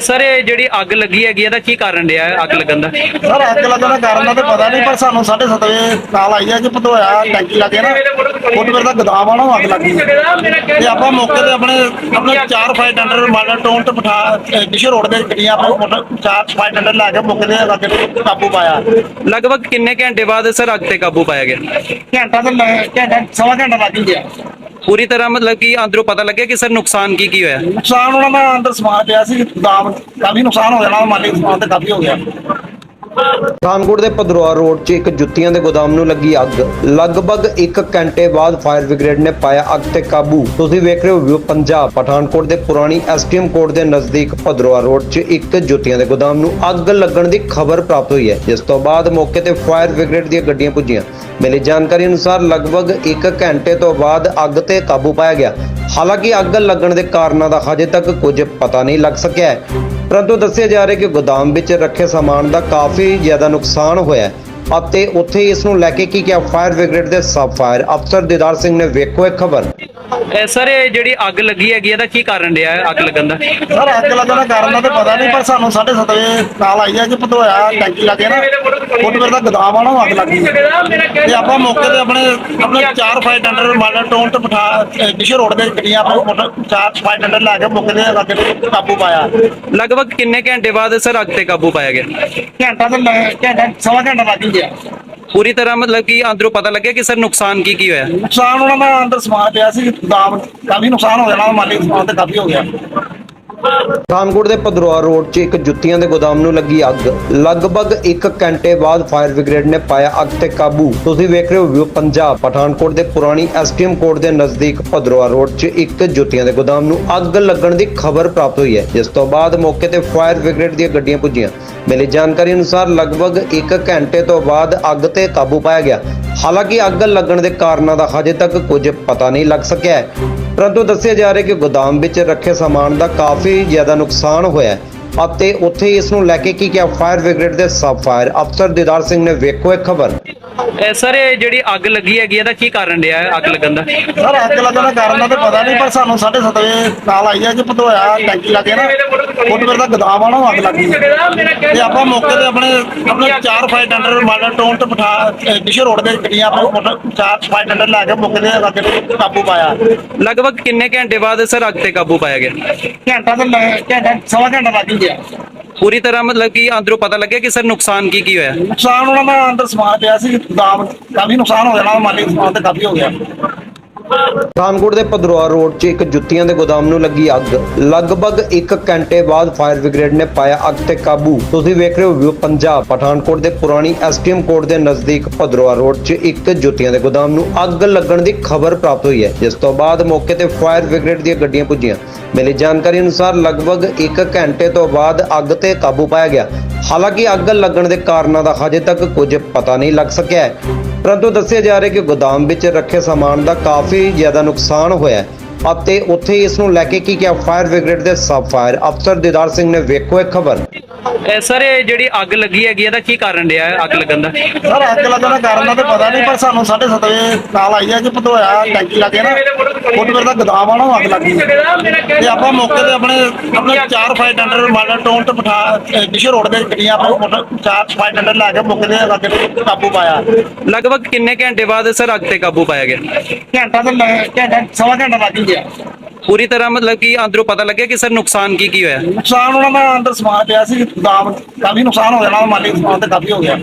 ਸਰ ਇਹ ਜਿਹੜੀ ਅੱਗ ਲੱਗੀ ਹੈਗੀ ਇਹਦਾ ਕੀ ਕਾਰਨ ਰਿਹਾ ਹੈ ਅੱਗ ਲੱਗਣ ਦਾ? ਸਰ ਅੱਗ ਲੱਗਣ ਦਾ ਕਾਰਨ ਦਾ ਤਾਂ ਪਤਾ ਨਹੀਂ ਪਰ ਸਾਨੂੰ 7:30 ਵਜੇ ਕਾਲ ਆਈ ਹੈ ਕਿ ਭਦੋਇਆ ਟੈਂਕੀ ਲੱਗੇ ਨਾ ਫੁੱਟਵੇਅਰ ਦਾ ਗੋਦਾਮ ਆ ਨਾ ਉਹ ਅੱਗ ਲੱਗੀ ਤੇ ਆਪਾਂ ਮੌਕੇ ਤੇ ਆਪਣੇ ਆਪਣੇ ਚਾਰ ਫਾਇਰ ਟੈਂਡਰ ਮਾਡਲ ਟੋਨ ਤੇ ਬਿਠਾ ਡਿਸ਼ਰ ਰੋਡ ਦੇ ਗੱਡੀਆਂ ਆਪਣੇ ਮੋਟਰ ਚਾਰ ਫਾਇਰ ਟੈਂਡਰ ਲੈ ਕੇ ਮੌਕੇ ਤੇ ਅੱਗ ਤੇ ਕਾਬੂ ਪਾਇਆ। ਲਗਭਗ ਕਿੰਨੇ ਘੰਟੇ ਬਾਅਦ ਸਰ ਅੱਗ ਤੇ ਕਾਬੂ ਪਾਇਆ ਗਿਆ? ਘੰਟਾ ਤੇ ਘੰਟਾ ਸਵਾ ਘੰਟਾ ਲੱਗ ਗਿਆ। ਪੂਰੀ ਤਰ੍ਹਾਂ ਮਤਲਬ ਕਿ ਅੰਦਰੋਂ ਪਤਾ ਲੱਗਿਆ ਕਿ ਸਰ ਨੁਕਸਾਨ ਕੀ ਕੀ ਹੋਇਆ? ਨੁਕਸਾਨ ਉਹਨਾਂ ਦਾ ਅੰਦਰ ਸਮਾਨ ਪਿਆ ਸੀ, ਦਾਮ ਕਾਫੀ ਨੁਕਸਾਨ ਹੋ ਜਾਣਾ, ਮਾਲੀ ਸਮਾਨ ਤੇ ਕਾਫੀ ਹੋ ਗਿਆ। ਪਠਾਨਕੋਟ ਦੇ ਪਧਰੋਆ ਰੋਡ 'ਚ ਇੱਕ ਜੁੱਤੀਆਂ ਦੇ ਗੋਦਾਮ ਨੂੰ ਲੱਗੀ ਅੱਗ। ਲਗਭਗ 1 ਘੰਟੇ ਬਾਅਦ ਫਾਇਰ ਬ੍ਰਿਗੇਡ ਨੇ ਪਾਇਆ ਅੱਗ ਤੇ ਕਾਬੂ। ਤੁਸੀਂ ਵੇਖ ਰਹੇ ਹੋ ਪੰਜਾਬ। ਪਠਾਨਕੋਟ ਦੇ ਪੁਰਾਣੀ ਐਸਟੀਐਮ ਕੋਰਟ ਦੇ ਨਜ਼ਦੀਕ ਪਧਰੋਆ ਰੋਡ 'ਚ ਇੱਕ ਜੁੱਤੀਆਂ ਦੇ ਗੋਦਾਮ ਨੂੰ ਅੱਗ ਲੱਗਣ ਦੀ ਖਬਰ ਪ੍ਰਾਪਤ ਹੋਈ ਹੈ। ਜਿਸ ਤੋਂ ਬਾਅਦ ਮੌਕੇ ਤੇ ਫਾਇਰ ਬ੍ਰਿਗੇਡ ਦੀਆਂ ਗੱਡੀਆਂ ਪੁੱਜੀਆਂ। ਮਿਲੀ ਜਾਣਕਾਰੀ ਅਨੁਸਾਰ ਲਗਭਗ 1 ਘੰਟੇ ਤੋਂ ਬਾਅਦ ਅੱਗ ਤੇ ਕਾਬੂ ਪਾਇਆ ਗਿਆ। ਹਾਲਾਂਕਿ ਅੱਗ ਲੱਗਣ ਦੇ ਕਾਰਨਾਂ ਦਾ ਹਜੇ ਤੱਕ ਕੁਝ ਪਤਾ ਨਹੀਂ ਲੱਗ ਸਕਿਆ ਹੈ। ਪਰੰਤੂ ਦੱਸਿਆ ਜਾ ਰਿਹਾ ਕਿ ਗੋਦਾਮ ਵਿੱਚ ਰੱਖੇ ਸਮਾਨ ਦਾ ਕਾਫੀ ਜ਼ਿਆਦਾ ਨੁਕਸਾਨ ਹੋਇਆ ਹੈ। ਅਤੇ ਉੱਥੇ ਇਸ ਨੂੰ ਲੈ ਕੇ ਕੀ ਕਿਹਾ? ਫਾਇਰ ਬ੍ਰਿਗੇਡ ਦੇ ਸਬ ਫਾਇਰ ਅਫਸਰ ਦੀਦਾਰ ਸਿੰਘ ਨੇ ਵੇਖੋ ਇਹ ਖਬਰ। ਸਰ ਇਹ ਜਿਹੜੀ ਅੱਗ ਲੱਗੀ ਹੈਗੀ ਇਹਦਾ ਕੀ ਕਾਰਨ ਰਿਹਾ ਹੈ ਅੱਗ ਲੱਗਣ ਦਾ? ਸਰ ਅੱਗ ਲੱਗਣ ਦਾ ਕਾਰਨ ਦਾ ਤੇ ਪਤਾ ਨਹੀਂ ਪਰ ਸਾਨੂੰ 7:30 ਵਜੇ ਕਾਲ ਆਈ ਹੈ ਕਿ ਪਧੋਇਆ ਟੈਂਕੀ ਲੱਗੇ ਨਾ। ਫੁੱਟਵੇਅਰ ਦਾ ਗੋਦਾਮ ਆ ਨਾ ਉਹ ਅੱਗ ਲੱਗੀ ਤੇ ਆਪਾਂ ਮੌਕੇ ਤੇ ਆਪਣੇ ਆਪਣੇ ਚਾਰ ਫਾਈਟ ਅੰਡਰ ਮਾਡਲ ਟਾਊਨ ਤੇ ਪਠਾ ਡਿਸ਼ ਰੋਡ ਦੇ ਗੱਡੀਆਂ ਆਪਾਂ ਮੋਟਰ ਚਾਰ ਫਾਈਟ ਅੰਡਰ ਲਾ ਕੇ ਮੌਕੇ ਤੇ ਅੱਗ ਤੇ ਕਾਬੂ ਪਾਇਆ। ਲਗਭਗ ਕਿੰਨੇ ਘੰਟੇ ਬਾਅਦ ਸਰ ਅੱਗ ਤੇ ਕਾਬੂ ਪਾਇਆ ਗਿਆ? ਘੰਟਾ ਤੇ ਲੱਗ- ਘੰਟਾ ਸਵਾ ਘੰਟਾ ਲੱਗ ਹੀ ਗਿਆ। ਪੂਰੀ ਤਰ੍ਹਾਂ ਮਤਲਬ ਕਿ ਅੰਦਰੋਂ ਪਤਾ ਲੱਗਿਆ ਕਿ ਸਰ ਨੁਕਸਾਨ ਕੀ ਕੀ ਹੋਇਆ? ਨੁਕਸਾਨ ਉਹਨਾਂ ਦਾ ਅੰਦਰ ਸਮਾਨ ਪਿਆ ਸੀ ਗੋਦਾਮ ਕਾਫੀ ਨੁਕਸਾਨ ਹੋ ਜਾਣਾ, ਮਾਲੀ ਸਮਾਨ ਤੇ ਕਾਫੀ ਹੋ ਗਿਆ। ਪਠਾਨਕੋਟ ਦੇ ਪਦਰੋਆ ਰੋਡ 'ਚ ਇੱਕ ਜੁੱਤੀਆਂ ਦੇ ਗੋਦਾਮ ਨੂੰ ਲੱਗੀ ਅੱਗ। ਲਗਭਗ 1 ਘੰਟੇ ਬਾਅਦ ਫਾਇਰ ਬ੍ਰਿਗੇਡ ਨੇ ਪਾਇਆ ਅੱਗ ਤੇ ਕਾਬੂ। ਤੁਸੀਂ ਵੇਖ ਰਹੇ ਹੋ ਵਿਊ ਪੰਜਾਬ। ਪਠਾਨਕੋਟ ਦੇ ਪੁਰਾਣੀ ਐਸਟੀਐਮ ਕੋਰਟ ਦੇ ਨਜ਼ਦੀਕ ਪਦਰੋਆ ਰੋਡ 'ਚ ਇੱਕ ਜੁੱਤੀਆਂ ਦੇ ਗੋਦਾਮ ਨੂੰ ਅੱਗ ਲੱਗਣ ਦੀ ਖਬਰ ਪ੍ਰਾਪਤ ਹੋਈ ਹੈ। ਜਿਸ ਤੋਂ ਬਾਅਦ ਮੌਕੇ ਤੇ ਫਾਇਰ ਬ੍ਰਿਗੇਡ ਦੀਆਂ ਗੱਡੀਆਂ ਪੁੱਜੀਆਂ। ਮਿਲੀ ਜਾਣਕਾਰੀ ਅਨੁਸਾਰ ਲਗਭਗ 1 ਘੰਟੇ ਤੋਂ ਬਾਅਦ ਅੱਗ ਤੇ ਕਾਬੂ ਪਾਇਆ ਗਿਆ। ਹਾਲਾਂਕਿ ਅੱਗ ਲੱਗਣ ਦੇ ਕਾਰਨਾਂ ਦਾ ਹਜੇ ਤੱਕ ਕੁਝ ਪਤਾ ਨਹੀਂ ਲੱਗ ਸਕਿਆ। ਪਰੰਤੂ ਦੱਸਿਆ ਜਾ ਰਿਹਾ ਕਿ ਗੋਦਾਮ ਵਿੱਚ ਰੱਖੇ ਸਮਾਨ ਦਾ ਕਾਫੀ ਜ਼ਿਆਦਾ ਨੁਕਸਾਨ ਹੋਇਆ ਹੈ। ਅਤੇ ਉੱਥੇ ਇਸ ਨੂੰ ਲੈ ਕੇ ਕੀ ਕਿਹਾ? ਫਾਇਰ ਬ੍ਰਿਗੇਡ ਦੇ ਸਬ ਫਾਇਰ ਅਫਸਰ ਦੀਦਾਰ ਸਿੰਘ ਨੇ ਵੇਖੋ ਇਹ ਖਬਰ। ਇਹ ਸਰ ਇਹ ਜਿਹੜੀ ਅੱਗ ਲੱਗੀ ਹੈਗੀ ਇਹਦਾ ਕੀ ਕਾਰਨ ਰਿਹਾ ਹੈ ਅੱਗ ਲੱਗਣ ਦਾ? ਸਰ ਅੱਗ ਲੱਗਣ ਦਾ ਕਾਰਨ ਦਾ ਤੇ ਪਤਾ ਨਹੀਂ ਪਰ ਸਾਨੂੰ 7:30 ਵਜੇ ਕਾਲ ਆਈ ਹੈ ਕਿ ਪਧੋਇਆ ਟੈਂਕੀ ਲੱਗੇ ਨਾ ਫੁੱਟਵੇਅਰ ਦਾ ਗੋਦਾਮ ਆ ਨਾ ਉਹ ਅੱਗ ਲੱਗੀ ਤੇ ਆਪਾਂ ਮੌਕੇ ਤੇ ਆਪਣੇ ਆਪਣੇ ਚਾਰ ਫਾਈਟ ਅੰਡਰ ਮਾਡਲ ਟਾਊਨ ਤੇ ਪਠਾ ਡਿਸ਼ ਰੋਡ ਦੇ ਗੱਡੀਆਂ ਆਪਾਂ ਮੋਟਰ ਚਾਰ ਫਾਈਟ ਅੰਡਰ ਲਾ ਕੇ ਮੌਕੇ ਤੇ ਅੱਗ ਤੇ ਕਾਬੂ ਪਾਇਆ। ਲਗਭਗ ਕਿੰਨੇ ਘੰਟੇ ਬਾਅਦ ਸਰ ਅੱਗ ਤੇ ਕਾਬੂ ਪਾਇਆ ਗਿਆ? ਘੰਟਾ ਤੇ ਲੱਗ- ਘੰਟਾ ਸਵਾ ਘੰਟਾ ਲੱਗ ਗਿਆ ਪੂਰੀ ਤਰ੍ਹਾਂ ਮਤਲਬ ਕਿ ਅੰਦਰੋਂ ਪਤਾ ਲੱਗਿਆ ਕਿ ਸਰ ਨੁਕਸਾਨ ਕੀ ਕੀ ਹੋਇਆ? ਨੁਕਸਾਨ ਉਹਨਾਂ ਦਾ ਅੰਦਰ ਸਮਾਨ ਪਿਆ ਸੀ ਗੋਦਾਮ ਕਾਫੀ ਨੁਕਸਾਨ ਹੋ ਜਾਣਾ ਮਾਲੀ ਸਮਾਨ ਤੇ ਕਾਫੀ ਹੋ ਗਿਆ। ਪਠਾਨਕੋਟ ਦੇ ਪਦਰੋਆ ਰੋਡ 'ਚ ਇੱਕ ਜੁੱਤੀਆਂ ਦੇ ਗੋਦਾਮ ਨੂੰ ਲੱਗੀ ਅੱਗ। ਲਗਭਗ 1 ਘੰਟੇ ਬਾਅਦ ਫਾਇਰ ਬ੍ਰਿਗੇਡ ਨੇ ਪਾਇਆ ਅੱਗ ਤੇ ਕਾਬੂ। ਤੁਸੀਂ ਵੇਖ ਰਹੇ ਹੋ ਪੰਜਾਬ। ਪਠਾਨਕੋਟ ਦੇ ਪੁਰਾਣੀ ਐਸਟੀਐਮ ਕੋਰਟ ਦੇ ਨਜ਼ਦੀਕ ਪਦਰੋਆ ਰੋਡ 'ਚ ਇੱਕ ਜੁੱਤੀਆਂ ਦੇ ਗੋਦਾਮ ਨੂੰ ਅੱਗ ਲੱਗਣ ਦੀ ਖਬਰ ਪ੍ਰਾਪਤ ਹੋਈ ਹੈ, ਜਿਸ ਤੋਂ ਬਾਅਦ ਮੌਕੇ ਤੇ ਫਾਇਰ ਬ੍ਰਿਗੇਡ ਦੀਆਂ ਗੱਡੀਆਂ ਪੁੱਜੀਆਂ। ਮਿਲੀ ਜਾਣਕਾਰੀ ਅਨੁਸਾਰ ਲਗਭਗ 1 ਘੰਟੇ ਤੋਂ ਬਾਅਦ ਅੱਗ ਤੇ ਕਾਬੂ ਪਾਇਆ ਗਿਆ। ਹਾਲਾਂਕਿ ਅੱਗ ਲੱਗਣ ਦੇ ਕਾਰਨਾਂ ਦਾ ਹਜੇ ਤੱਕ ਕੁਝ ਪਤਾ ਨਹੀਂ ਲੱਗ ਸਕਿਆ ਹੈ। ਪਰੰਤੂ ਦੱਸਿਆ ਜਾ ਰਿਹਾ ਕਿ ਗੋਦਾਮ ਵਿੱਚ ਰੱਖੇ ਸਾਮਾਨ ਦਾ ਕਾਫੀ ਜ਼ਿਆਦਾ ਨੁਕਸਾਨ ਹੋਇਆ ਅਤੇ ਉੱਥੇ ਇਸ ਨੂੰ ਲੈ ਕੇ ਕੀ ਕਿਹਾ? ਫਾਇਰ ਬ੍ਰਿਗੇਡ ਦੇ ਸਬ ਫਾਇਰ ਅਫਸਰ ਦੀਦਾਰ ਸਿੰਘ ਨੇ ਵੇਖੋ ਇਹ ਖਬਰ। ਇਹ ਸਰ ਇਹ ਜਿਹੜੀ ਅੱਗ ਲੱਗੀ ਹੈਗੀ ਇਹਦਾ ਕੀ ਕਾਰਨ ਰਿਹਾ ਹੈ ਅੱਗ ਲੱਗਣ ਦਾ? ਸਰ ਅੱਗ ਲੱਗਣ ਦਾ ਕਾਰਨ ਦਾ ਤੇ ਪਤਾ ਨਹੀਂ ਪਰ ਸਾਨੂੰ 7:30 ਵਜੇ ਕਾਲ ਆਈ ਹੈ ਕਿ ਪਧੋਇਆ ਟੈਂਕੀ ਲੱਗੇ ਨਾ। ਫੁੱਟਵੇਅਰ ਦਾ ਗੋਦਾਮ ਆ ਨਾ ਅੱਗ ਲੱਗੀ ਤੇ ਆਪਾਂ ਮੌਕੇ ਤੇ ਆਪਣੇ ਆਪਣੇ ਚਾਰ ਫਾਈਟ ਅੰਡਰ ਮਾਡਲ ਟਾਊਨ ਤੇ ਪਠਾ ਡਿਸ਼ ਰੋਡ ਦੇ ਗੱਡੀਆਂ ਆਪਾਂ ਚਾਰ ਫਾਈਟ ਅੰਡਰ ਲਾ ਕੇ ਮੌਕੇ ਤੇ ਅੱਗ ਤੇ ਕਾਬੂ ਪਾਇਆ। ਲਗਭਗ ਕਿੰਨੇ ਘੰਟੇ ਬਾਅਦ ਸਰ ਅੱਗ ਤੇ ਕਾਬੂ ਪਾਇਆ ਗਿਆ? ਘੰਟਾ ਤੇ ਲੱਗ- ਘੰਟਾ ਸਵਾ ਘੰਟਾ ਲੱਗ ਹੀ ਗਿਆ। ਪੂਰੀ ਤਰ੍ਹਾਂ ਮਤਲਬ ਕਿ ਅੰਦਰੋਂ ਪਤਾ ਲੱਗਿਆ ਕਿ ਸਰ ਨੁਕਸਾਨ ਕੀ ਕੀ ਹੋਇਆ? ਨੁਕਸਾਨ ਉਹਨਾਂ ਦਾ ਅੰਦਰ ਸਮਾਨ ਪਿਆ ਸੀ ਗੋਦਾਮ। ਕਾਫੀ ਨੁਕਸਾਨ ਹੋ ਜਾਣਾ ਮਾਲੀ ਸਮਾਨ ਤੇ ਕਾਫੀ ਹੋ ਗਿਆ।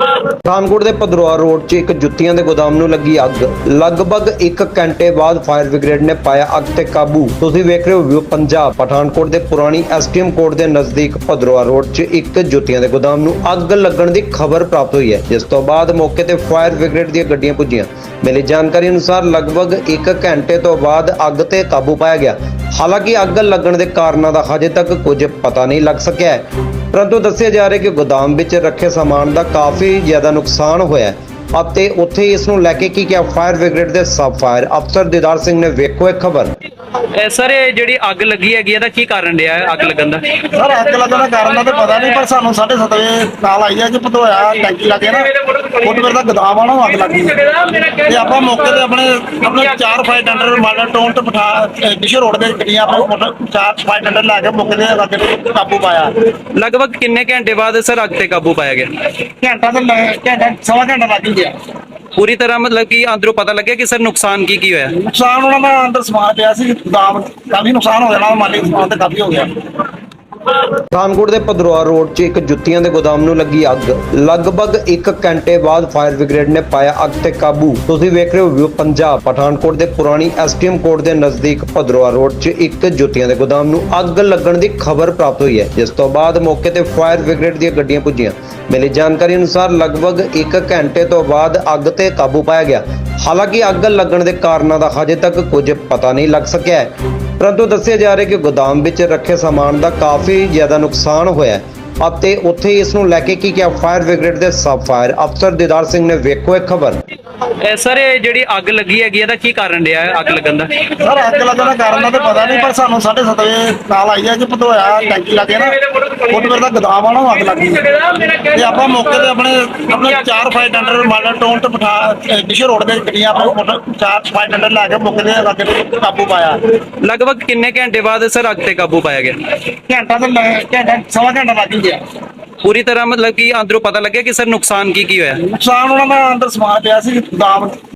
ਪਠਾਨਕੋਟ ਦੇ ਪਦਰੋਆ ਰੋਡ 'ਚ ਇੱਕ ਜੁੱਤੀਆਂ ਦੇ ਗੋਦਾਮ ਨੂੰ ਲੱਗੀ ਅੱਗ। ਲਗਭਗ 1 ਘੰਟੇ ਬਾਅਦ ਫਾਇਰ ਬ੍ਰਿਗੇਡ ਨੇ ਪਾਇਆ ਅੱਗ ਤੇ ਕਾਬੂ। ਤੁਸੀਂ ਵੇਖ ਰਹੇ ਹੋ ਪੰਜਾਬ। ਪਠਾਨਕੋਟ ਦੇ ਪੁਰਾਣੀ ਐਸਟੀਐਮ ਕੋਰਟ ਦੇ ਨਜ਼ਦੀਕ ਪਦਰੋਆ ਰੋਡ 'ਚ ਇੱਕ ਜੁੱਤੀਆਂ ਦੇ ਗੋਦਾਮ ਨੂੰ ਅੱਗ ਲੱਗਣ ਦੀ ਖਬਰ ਪ੍ਰਾਪਤ ਹੋਈ ਹੈ। ਜਿਸ ਤੋਂ ਬਾਅਦ ਮੌਕੇ ਤੇ ਫਾਇਰ ਬ੍ਰਿਗੇਡ ਦੀਆਂ ਗੱਡੀਆਂ ਪੁੱਜੀਆਂ। ਮਿਲੀ ਜਾਣਕਾਰੀ ਅਨੁਸਾਰ ਲਗਭਗ 1 ਘੰਟੇ ਤੋਂ ਬਾਅਦ ਅੱਗ ਤੇ ਕਾਬੂ ਪਾਇਆ ਗਿਆ। ਹਾਲਾਂਕਿ ਅੱਗ ਲੱਗਣ ਦੇ ਕਾਰਨਾਂ ਦਾ ਹਜੇ ਤੱਕ ਕੁਝ ਪਤਾ ਨਹੀਂ ਲੱਗ ਸਕਿਆ ਹੈ। ਪਰੰਤੂ ਦੱਸਿਆ ਜਾ ਰਿਹਾ ਕਿ ਗੋਦਾਮ ਵਿੱਚ ਰੱਖੇ ਸਮਾਨ ਦਾ ਕਾਫੀ ਜ਼ਿਆਦਾ ਨੁਕਸਾਨ ਹੋਇਆ ਹੈ। ਅਤੇ ਉੱਥੇ ਇਸ ਨੂੰ ਲੈ ਕੇ ਕੀ ਕਿਹਾ? ਫਾਇਰ ਬ੍ਰਿਗੇਡ ਦੇ ਸਬ ਫਾਇਰ ਅਫਸਰ ਦੀਦਾਰ ਸਿੰਘ ਨੇ ਵੇਖੋ ਇਹ ਖਬਰ। ਸਰ ਇਹ ਜਿਹੜੀ ਅੱਗ ਲੱਗੀ ਹੈਗੀ ਇਹਦਾ ਕੀ ਕਾਰਨ ਰਿਹਾ ਹੈ ਅੱਗ ਲੱਗਣ ਦਾ? ਸਰ ਅੱਗ ਲੱਗਣ ਦਾ ਕਾਰਨ ਦਾ ਤੇ ਪਤਾ ਨਹੀਂ ਪਰ ਸਾਨੂੰ 7:30 ਵਜੇ ਕਾਲ ਆਈ ਹੈ ਕਿ ਪਧੋਇਆ ਟੈਂਕੀ ਲੱਗੇ ਨਾ ਫੁੱਟਵੇਅਰ ਦਾ ਗੋਦਾਮ ਆ ਨਾ ਉਹ ਅੱਗ ਲੱਗੀ ਤੇ ਆਪਾਂ ਮੌਕੇ ਤੇ ਆਪਣੇ ਆਪਣੇ ਚਾਰ ਫਾਈਟ ਅੰਡਰ ਮਾਡਲ ਟਾਊਨ ਤੇ ਪਠਾ ਡਿਸ਼ ਰੋਡ ਦੇ ਗੱਡੀਆਂ ਆਪਾਂ ਮੋਟਰ ਚਾਰ ਫਾਈਟ ਅੰਡਰ ਲਾ ਕੇ ਮੌਕੇ ਤੇ ਅੱਗ ਤੇ ਕਾਬੂ ਪਾਇਆ। ਲਗਭਗ ਕਿੰਨੇ ਘੰਟੇ ਬਾਅਦ ਸਰ ਅੱਗ ਤੇ ਕਾਬੂ ਪਾਇਆ ਗਿਆ? ਘੰਟਾ ਤੇ ਲੱਗ- ਘੰਟਾ ਸਵਾ ਘੰਟਾ ਲੱਗ ਹੀ ਗਿਆ ਪੂਰੀ ਤਰ੍ਹਾਂ ਮਤਲਬ ਕਿ ਅੰਦਰੋਂ ਪਤਾ ਲੱਗਿਆ ਕਿ ਸਰ ਨੁਕਸਾਨ ਕੀ ਕੀ ਹੋਇਆ? ਨੁਕਸਾਨ ਉਹਨਾਂ ਦਾ ਅੰਦਰ ਸਮਾਨ ਪਿਆ ਸੀ ਗੋਦਾਮ ਕਾਫੀ ਨੁਕਸਾਨ ਹੋ ਜਾਣਾ ਮਾਲੀ ਸਮਾਨ ਤੇ ਕਾਫੀ ਹੋ ਗਿਆ। ਪਠਾਨਕੋਟ ਦੇ ਪਦਰੋਆ ਰੋਡ 'ਚ ਇੱਕ ਜੁੱਤੀਆਂ ਦੇ ਗੋਦਾਮ ਨੂੰ ਲੱਗੀ ਅੱਗ। ਲਗਭਗ 1 ਘੰਟੇ ਬਾਅਦ ਫਾਇਰ ਬ੍ਰਿਗੇਡ ਨੇ ਪਾਇਆ ਅੱਗ ਤੇ ਕਾਬੂ। ਤੁਸੀਂ ਵੇਖ ਰਹੇ ਹੋ ਵਿਊ ਪੰਜਾਬ। ਪਠਾਨਕੋਟ ਦੇ ਪੁਰਾਣੀ ਐਸਟੀਐਮ ਕੋਰਟ ਦੇ ਨਜ਼ਦੀਕ ਪਦਰੋਆ ਰੋਡ 'ਚ ਇੱਕ ਜੁੱਤੀਆਂ ਦੇ ਗੋਦਾਮ ਨੂੰ ਅੱਗ ਲੱਗਣ ਦੀ ਖਬਰ ਪ੍ਰਾਪਤ ਹੋਈ ਹੈ। ਜਿਸ ਤੋਂ ਬਾਅਦ ਮੌਕੇ ਤੇ ਫਾਇਰ ਬ੍ਰਿਗੇਡ ਦੀਆਂ ਗੱਡੀਆਂ ਪੁੱਜੀਆਂ। ਮਿਲੀ ਜਾਣਕਾਰੀ ਅਨੁਸਾਰ ਲਗਭਗ 1 ਘੰਟੇ ਤੋਂ ਬਾਅਦ ਅੱਗ ਤੇ ਕਾਬੂ ਪਾਇਆ ਗਿਆ। ਹਾਲਾਂਕਿ ਅੱਗ ਲੱਗਣ ਦੇ ਕਾਰਨਾਂ ਦਾ ਹਜੇ ਤੱਕ ਕੁਝ ਪਤਾ ਨਹੀਂ ਲੱਗ ਸਕਿਆ ਪਰੰਤੂ ਦੱਸਿਆ ਜਾ ਰਿਹਾ ਕਿ ਗੋਦਾਮ ਵਿੱਚ ਰੱਖੇ ਸਮਾਨ ਦਾ ਕਾਫੀ ਜ਼ਿਆਦਾ ਨੁਕਸਾਨ ਹੋਇਆ ਹੈ। ਅਤੇ ਉੱਥੇ ਹੀ ਇਸ ਨੂੰ ਲੈ ਕੇ ਕੀ ਕਿਹਾ? ਫਾਇਰ ਬ੍ਰਿਗੇਡ ਦੇ ਸਬ ਫਾਇਰ ਅਫਸਰ ਦੀਦਾਰ ਸਿੰਘ ਨੇ ਵੇਖੋ ਇਹ ਖਬਰ। ਇਹ ਸਰ ਇਹ ਜਿਹੜੀ ਅੱਗ ਲੱਗੀ ਹੈਗੀ ਇਹਦਾ ਕੀ ਕਾਰਨ ਰਿਹਾ ਹੈ ਅੱਗ ਲੱਗਣ ਦਾ? ਸਰ ਅੱਗ ਲੱਗਣ ਦਾ ਕਾਰਨ ਦਾ ਤੇ ਪਤਾ ਨਹੀਂ ਪਰ ਸਾਨੂੰ 7:30 ਵਜੇ ਕਾਲ ਆਈ ਹੈ ਕਿ ਪਧੋਇਆ ਟੈਂਕੀ ਲੱਗੇ ਨਾ ਫੁੱਟਵੇਅਰ ਦਾ ਗਦਾਮ ਆ ਨਾ ਅੱਗ ਲੱਗੀ ਤੇ ਆਪਾਂ ਮੌਕੇ ਤੇ ਆਪਣੇ ਆਪਣੇ ਚਾਰ ਫਾਇਰ ਟੈਂਡਰ ਮਾਡਲ ਟਾਊਨ ਤੇ ਬਿਠਾ ਡਿਸ਼ ਰੋਡ ਦੇ ਗੱਡੀਆਂ ਆਪਣੇ ਮੋਟਰ ਚਾਰ ਫਾਇਰ ਟੈਂਡਰ ਲੈ ਕੇ ਮੌਕੇ ਤੇ ਅੱਗ ਤੇ ਕਾਬੂ ਪਾਇਆ। ਲਗਭਗ ਕਿੰਨੇ ਘੰਟੇ ਬਾਅਦ ਸਰ ਅੱਗ ਤੇ ਕਾਬੂ ਪਾਇਆ ਗਿਆ? ਘੰਟਾ ਤੇ ਲੱਗ- ਘੰਟਾ ਸਵਾ ਘੰਟਾ ਲੱਗ ਹੀ ਗਿਆ ਪੂਰੀ ਤਰ੍ਹਾਂ ਮਤਲਬ ਕਿ ਅੰਦਰੋਂ ਪਤਾ ਲੱਗਿਆ ਕਿ ਸਰ ਨੁਕਸਾਨ ਕੀ ਕੀ ਹੋਇਆ? ਨੁਕਸਾਨ ਉਹਨਾਂ ਦਾ ਅੰਦਰ ਸਮਾਨ ਪਿਆ ਸੀ ਗਦਾਮ